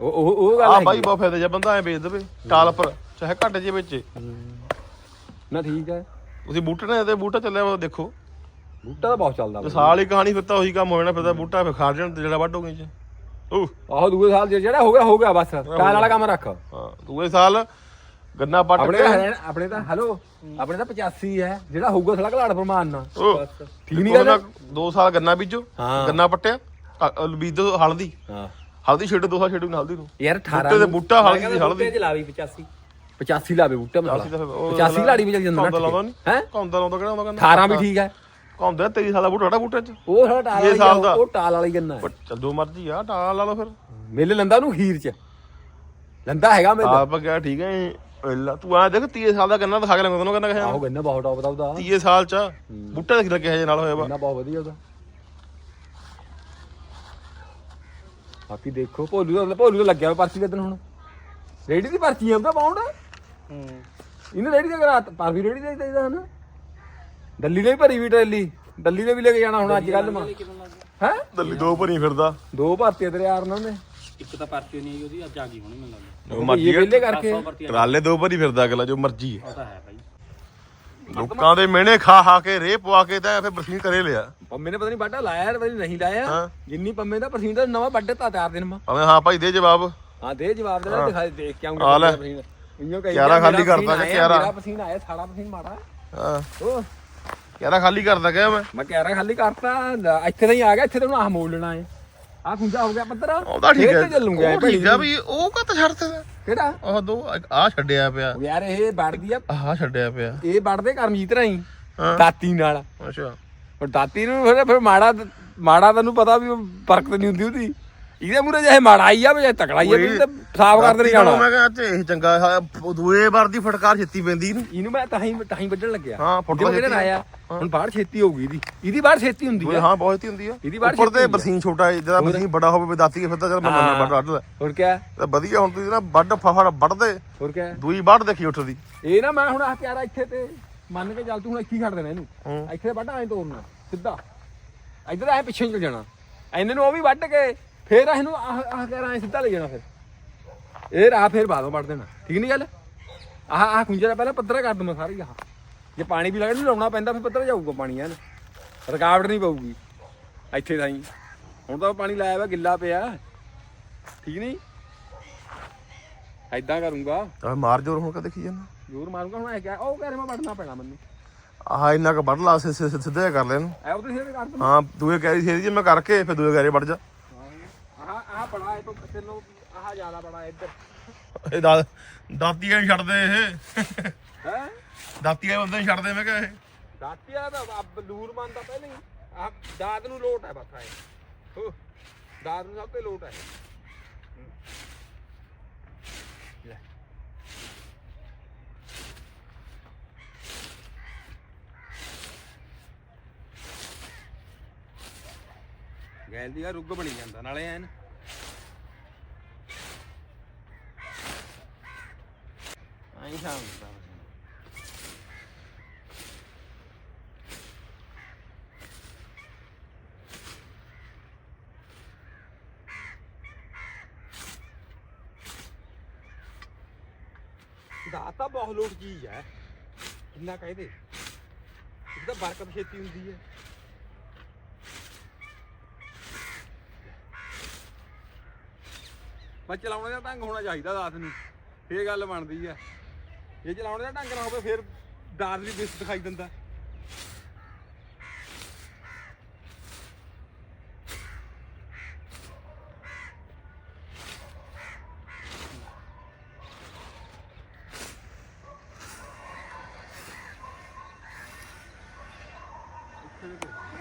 ਉਹ ਉਹ ਉਹ ਗੱਲ ਆ ਬਾਈ ਬਹੁਤ ਫਾਇਦਾ ਜੇ ਬੰਦਾ ਐ ਵੇਚ ਦੇਵੇ ਟਾਲ ਪਰ ਚਾਹੇ ਘੱਟ ਜੇ ਵਿੱਚ। ਨਾ ਠੀਕ ਹੈ ਤੁਸੀਂ ਬੂਟੇ ਨੇ ਤੇ ਬੂਟਾ ਚੱਲਿਆ ਵਾ ਦੇਖੋ। ਬੂਟਾ ਤਾਂ ਬਹੁਤ ਚੱਲਦਾ ਸਾਲ ਹੀ ਕਹਾਣੀ ਫਿਰ ਤਾਂ ਉਹੀ ਕੰਮ ਹੋ ਜਾਣਾ ਫਿਰ ਤਾਂ ਬੂਟਾ ਫਿਰ ਖਾ ਜਾਣ ਜਿਹੜਾ ਵੱਢੋਗੇ ਚ ਉਹ ਆਹੋ ਦੂਏ ਸਾਲ ਜੇ- ਜਿਹੜਾ ਹੋ ਗਿਆ ਹੋ ਗਿਆ ਬਸ। ਕਾਲ ਵਾਲਾ ਕੰਮ ਰੱਖ। ਹਾਂ ਦੂਏ ਸਾਲ ਗੰਨਾ ਪੱਟ ਆਪਣੇ ਤਾਂ ਹਰਿਆਣਾ ਆਪਣੇ ਤਾਂ ਹੈਲੋ ਆਪਣੇ ਤਾਂ 85 ਹੈ। ਜਿਹੜਾ ਹੋਊਗਾ ਥੋੜਾ ਘਲਾੜ ਪ੍ਰਮਾਨ ਨਾਲ ਉਹ ਠੀਕ ਨਹੀਂ ਗੱਲ? ਦੋ ਸਾਲ ਗੰਨਾ ਬੀਜੋ। ਹਾਂ। ਗੰਨਾ ਪੱਟਿਆ ਅ- ਅ- ਬੀਜੋ ਹਲਦੀ। ਹਾਂ। ਹਲਦੀ ਛੱਡੋ ਦੋ ਸਾਲ ਛੱਡੋ ਹਲਦੀ ਨੂੰ। ਯਾਰ 18 ਬੂਟੇ ਤੇ ਬੂਟਾ ਹਲਦੀ ਦੀ ਹਲਦੀ। 'ਚ ਲਾਵੀ 85 85 ਲਾਵੇ ਬੂਟਾ ਮਸਾਲਾ 85 ਤਾਂ ਫਿਰ ਉਹ 85 ਲਾੜੀ ਵੀ ਚੱਲ ਜਾਂਦਾ ਕੌਂਦਾ ਲਾਉਂਦਾ ਨਹੀਂ? ਹੈ ਕੌਂਦਾ ਲਾਉਂਦਾ ਕਿਹੜਾ ਹੁੰਦਾ ਕਹਿੰਦਾ 18 ਵੀ ਠੀਕ ਹੈ। ਕੌਂਦਾ 23 ਸਾਲ ਦਾ ਬੂਟਾ ਕਿਹੜਾ ਬੂਟੇ ਚ ਉਹ ਸਾਡਾ ਟਾਲ ਛੇ ਵਾਲੀ ਸਾਲ ਦਾ। ਉਹ ਟਾਲ ਵਾਲੀ ਗੰਨਾ ਹੈ। ਪਰ ਚੱਲ ਜੋ ਮਰਜ਼ੀ ਆ ਟਾਲ ਲਾ ਲਓ ਫਿਰ। ਮਿਲ ਲੰਦਾ ਨੂੰ ਖੀਰ ਚ। ਲੰਦਾ ਹੈਗਾ ਮਿਲ। ਆਪ ਗਿਆ ਠੀਕ ਹੈ ਪਹਿਲਾਂ ਤੂੰ ਆ ਦੇਖ 30 ਸਾਲ ਦਾ ਗੰਨਾ ਦਿਖਾ ਕੇ ਲੰਗਾ ਤੈਨੂੰ ਕਹਿੰਦਾ ਆਹੋ ਕਿਹਾ ਗੰਨਾ ਬਹੁਤ ਟੌਪ ਦਾ ਉਹਦਾ। 30 ਸਾਲ ਚ ਬੂਟਾ ਦੇਖ ਲੱਗਿਆ ਜੇ ਨਾਲ ਹੋਇਆ ਵਾ। ਗੰਨਾ ਬਹੁਤ ਵਧੀਆ ਉਹਦਾ। ਬਾਕੀ ਦੇਖੋ ਭੋਲੂ ਦਾ ਭੋਲੂ ਦਾ ਲੱਗਿਆ ਹੋਇਆ ਪਰਚੀ ਕਿਦਨ ਹੁਣ। ਰੇੜੀ ਦੀ ਪਰਚੀ ਆ ਉਹਦਾ ਪਾਉਂਡ ਹੂੰ। ਇਹਨੇ ਰੇੜੀ ਦੇ ਕਰਾ ਪਰ ਵੀ ਰੇੜੀ ਦੇ ਦੇਈਦਾ ਹਨਾ। ਦਿੱਲੀ ਨੇ ਵੀ ਭਰੀ ਵੀ ਟਰੈਲੀ। ਦਿੱਲੀ ਨੇ ਵੀ ਲੈ ਕੇ ਜਾਣਾ ਹੁਣ ਅੱਜ ਕੱਲ ਮਾ। ਹੈ? ਦਿੱਲੀ ਦੋ ਭਰੀ ਫਿਰਦਾ। ਦੋ ਭਰਤੀਆਂ ਤੇਰੇ ਯਾਰ ਨਾਲ ਨੇ ਇੱਕ ਤਾਂ ਪਰਚੀ ਨਹੀਂ ਆਈ ਉਹਦੀ ਅੱਜ ਆ ਗਈ ਹੋਣੀ ਮੈਨੂੰ ਲੱਗਦਾ। ਜੋ ਇਹ ਮਰਜ਼ੀ ਵਿਹਲੇ ਕਰਕੇ? 500 ਭਰਤੀ ਟਰਾਲੇ ਦੋ ਭਰੀ ਫਿਰਦਾ ਅਗਲਾ ਜੋ ਮਰਜ਼ੀ ਉਹ ਤਾਂ ਹੈ ਭਾਈ। ਲੋਕਾਂ ਦੇ ਮਿਹਣੇ ਖਾ ਖਾ ਕੇ ਰੇ ਪਵਾ ਕੇ ਤਾਂ ਫਿਰ ਬਰਸੀਨ ਕਰੇ ਲਿਆ। ਪੰਮੇ ਨੇ ਪਤਾ ਨਹੀਂ ਬਾਟਾ ਲਾਇਆ ਯਾਰ ਪਤਾ ਨੀ ਨਹੀਂ ਲਾਇਆ। ਹਾਂ। ਜਿੰਨੀ ਪੰਮੇ ਦਾ ਪਰਸੀਨ ਦਾ ਨਵਾਂ ਵੱਡੇ ਤਾਂ ਚਾਰ ਦਿਨ ਮਾ। ਭਾਵੇਂ ਹਾਂ ਭਾਈ ਦੇ ਜਵਾਬ। ਹਾਂ ਦੇ ਜਵਾਬ ਦੇ ਦਿਖਾ ਦੇਖ ਕੇ ਆਉਂਗਾ ਆ ਲੈ। ਇੰਨੋ ਕਹੀ ਕਿਆਰਾ ਖਾਲੀ ਕਰਤਾ ਕਿ ਕਿਆਰਾ? ਮੇਰਾ ਪਸੀਨਾ ਆਇਆ ਸਾਰਾ ਪਸੀਨ ਮਾੜਾ। ਹਾਂ। ਉਹ ਯਾਰਾ ਖਾਲੀ ਕਰਦਾ ਗਿਆ ਮੈਂ? ਮੈਂ ਕਿਆਰਾ ਖਾਲੀ ਕਰਤਾ ਲੈ, ਇੱਥੇ ਤਾਂ ਹੀ ਆ ਗਿਆ ਇੱਥੇ ਤਾਂ ਹੁਣ ਆਹ ਮੋੜ ਲੈਣਾ ਹੈ। ਆ ਖੁੰਝਾ ਹੋ ਗਿਆ ਪੱਧਰ ਉਹਦਾ ਠੀਕ ਹੈ। ਚੱਲੂਗਾ ਉਹ ਠੀਕ ਆ ਵੀ ਉਹ ਕਾ ਛੱਡਦੇ ਕਿਹੜਾ? ਉਹ ਦੋ ਆ ਛੱਡਿਆ ਪਿਆ। ਯਾਰ ਇਹ ਵੜਦੀ ਆ। ਆਹ ਛੱਡਿਆ ਪਿਆ। ਇਹ ਵੜਦੇ ਕਰਮਜੀਤ ਰਾਈ। ਦਾਤੀ ਨਾਲ। ਅੱਛਾ। ਪਰ ਦਾਤੀ ਨੂੰ ਫਿਰ ਫਿਰ ਮਾੜਾ ਮਾੜਾ ਤੈਨੂੰ ਪਤਾ ਵੀ ਉਹ ਫ਼ਰਕ ਤਾਂ ਨਹੀਂ ਹੁੰਦੀ ਉਹਦੀ। ਇਹਦੇ ਮੂਰੇ ਜਿਹੇ ਮਾੜਾ ਹੀ ਆ ਵੀ ਤਕੜਾ ਹੀ ਆ ਵੀ ਸਾਫ਼ ਕਰਦੇ ਨਹੀਂ ਜਾਣਾ। ਮੈਂ ਕਿਹਾ ਤੇ ਇਹ ਚੰਗਾ ਹੈ, ਦੂਏ ਵਾਰ ਦੀ ਫਟਕਾਰ ਛੇਤੀ ਪੈਂਦੀ ਇਹਨੂੰ। ਇਹਨੂੰ ਮੈਂ ਤਾਂ ਹੀ ਤਾਂ ਹੀ ਵੱਢਣ ਲੱਗਿਆ। ਹਾਂ, ਫੁੱਟ ਛੇਤੀ। ਕਿਹੜੇ ਆਇਆ ਹੁਣ ਬਾਹਰ ਛੇਤੀ ਹੋਊਗੀ ਇਹਦੀ। ਇਹਦੀ ਬਾਹਰ ਛੇਤੀ ਹੁੰਦੀ ਦੂਏ ਆ। ਹਾਂ ਬਹੁਤ ਹੀ ਹੁੰਦੀ ਆ। ਇਹਦੀ ਬਾਹਰ ਉੱਪਰ ਛੇਤੀ ਤੇ ਹੁੰਦੀ ਆ। ਬਰਸੀਨ ਛੋਟਾ ਹੈ ਜਿਹੜਾ ਬਰਸੀਨ ਬੜਾ ਹੋਵੇ ਦਾਤੀ ਫਿਰ ਤਾਂ ਚੱਲ ਮੈਂ ਮੰਨਣਾ ਵੱਢ ਵੱਢ ਲੈ। ਹੋਰ ਕਿਆ? ਤੇ ਵਧੀਆ ਹੁਣ ਤੁਸੀਂ ਨਾ ਵੱਢ ਫਫੜ ਵੱਢਦੇ ਹੋਰ ਕਿਆ? ਦੂਈ ਵੱਢ ਦੇਖੀ ਉੱਠਦੀ ਇਹ ਨਾ ਮੈਂ ਹੁਣ ਆ ਪਿਆਰਾ ਇੱਥੇ ਤੇ ਮੰਨ ਕੇ ਚੱਲ ਤੂੰ ਹੁਣ ਇੱਥੇ ਹੀ ਛੱਡ ਦੇਣਾ ਇਹਨੂੰ। ਹੂੰ। ਇੱਥੇ ਵੱਢ ਐਂ ਤੋੜਨਾ ਸਿੱਧਾ। ਇੱਧਰ ਐ ਪਿੱਛੇ ਨੂੰ ਚਲ ਜਾਣਾ। ਇਹਨੇ ਨੂੰ ਉਹ ਵੀ ਵੱਢ ਕੇ ਫੇਰ ਇਹਨੂੰ ਆਹ ਆਹ ਕਰ ਐ ਸਿੱਧਾ ਲੈ ਜਾਣਾ ਫਿਰ। ਇਹ ਰਾਹ ਫੇਰ ਬਾਦੋਂ ਵੱਢ ਦੇਣਾ। ਠੀਕ ਨਹੀਂ ਗੱਲ? ਆਹ ਆਹ ਖੁੰਝਾ ਪਹਿਲਾਂ ਪੱਧਰਾ ਕਰ ਦਵਾਂ ਸਾਰੀ ਆਹ। ਜੇ ਪਾਣੀ ਵੀ ਲੱਗਣ ਲਾਉਣਾ ਪੈਂਦਾ ਫਿਰ ਪੱਧਰ ਜਾਊਗਾ ਪਾਣੀ ਐਨ ਰੁਕਾਵਟ ਨਹੀਂ ਪਊਗੀ। ਇੱਥੇ ਤਾਈਂ। ਹੁਣ ਤਾਂ ਪਾਣੀ ਲਾਇਆ ਵਾ ਗਿੱਲਾ ਪਿਆ। ਠੀਕ ਨਹੀਂ ਐਦਾਂ ਕਰੂੰਗਾ। ਤਾਂ ਮਾਰ ਜੋਰ ਹੁਣ ਕਾ ਦੇਖੀ ਜਾਂਦਾ? ਜ਼ੋਰ ਮਾਰੂੰਗਾ ਹੁਣ ਐ ਕਿਹਾ ਉਹ ਕਹਿ ਰਿਹਾ ਮੈਂ ਵੱਢਣਾ ਪੈਣਾ ਮੈਨੂੰ। ਆਹ ਇੰਨਾ ਕ ਵੱਢ ਲਾ ਸਿੱਧਾ ਜਿਹਾ ਕਰ ਲੈ ਇਹਨੂੰ। ਐ ਉਹਦੇ ਸਿਰ ਤੇ ਕਰ ਦੂੰ। ਹਾਂ ਦੂਏ ਕਹਿ ਰਹੀ ਸੀ ਜੀ ਮੈਂ ਕਰਕੇ ਫਿਰ ਦੂਏ ਕਹਿ ਵੱਢ ਜਾ। ਆਹ ਆਹ ਬੜਾ ਹੈ ਤੋਂ ਤੈਨੂੰ ਆਹ ਜ਼ਿਆਦਾ ਬੜਾ ਹੈ ਇੱਧਰ। ਇਹ ਦਾ ਦਾਤੀਆਂ ਛੱਡਦੇ ਇਹ। ਹੈ? ਦਾਤੀਆਂ ਬੰਦੇ ਛੱਡਦੇ ਮੈਂ ਕਿਹਾ ਇਹ। ਦਾਤੀਆ ਦਾ ਅਬ ਲੂਰ ਮੰਨਦਾ ਪਹਿਲਾਂ ਹੀ। ਆਹ ਦਾਤ ਨੂੰ ਲੋਟ ਹੈ ਬਸ ਆਏ ਹੋ ਦਾਤ ਨੂੰ ਸਭ ਤੇ ਲੋਟ ਹੈ ਗੈਲ ਦੀ ਆ ਰੁੱਗ ਬਣੀ ਜਾਂਦਾ ਨਾਲੇ ਐਨ। ਆਈ ਸ਼ਾਮ ਦਾ ਤਾਂ। ਬਹੁਤ ਲੋਟ ਚੀਜ਼ ਹੈ। ਕਿੰਨਾ ਕਹਦੇ ਤਾਂ ਬਰਕਤ ਛੇਤੀ ਹੁੰਦੀ ਹੈ। ਮੈਂ ਚਲਾਉਣ ਦਾ ਢੰਗ ਹੋਣਾ ਚਾਹੀਦਾ ਦਾਤ ਨੂੰ। ਇਹ ਗੱਲ ਬਣਦੀ ਹੈ ਜੇ ਚਲਾਉਣ ਦਾ ਢੰਗ ਨਾ ਹੋਵੇ, ਫਿਰ ਦਾਤ ਵੀ ਬਿਸ ਦਿਖਾਈ ਦਿੰਦਾ।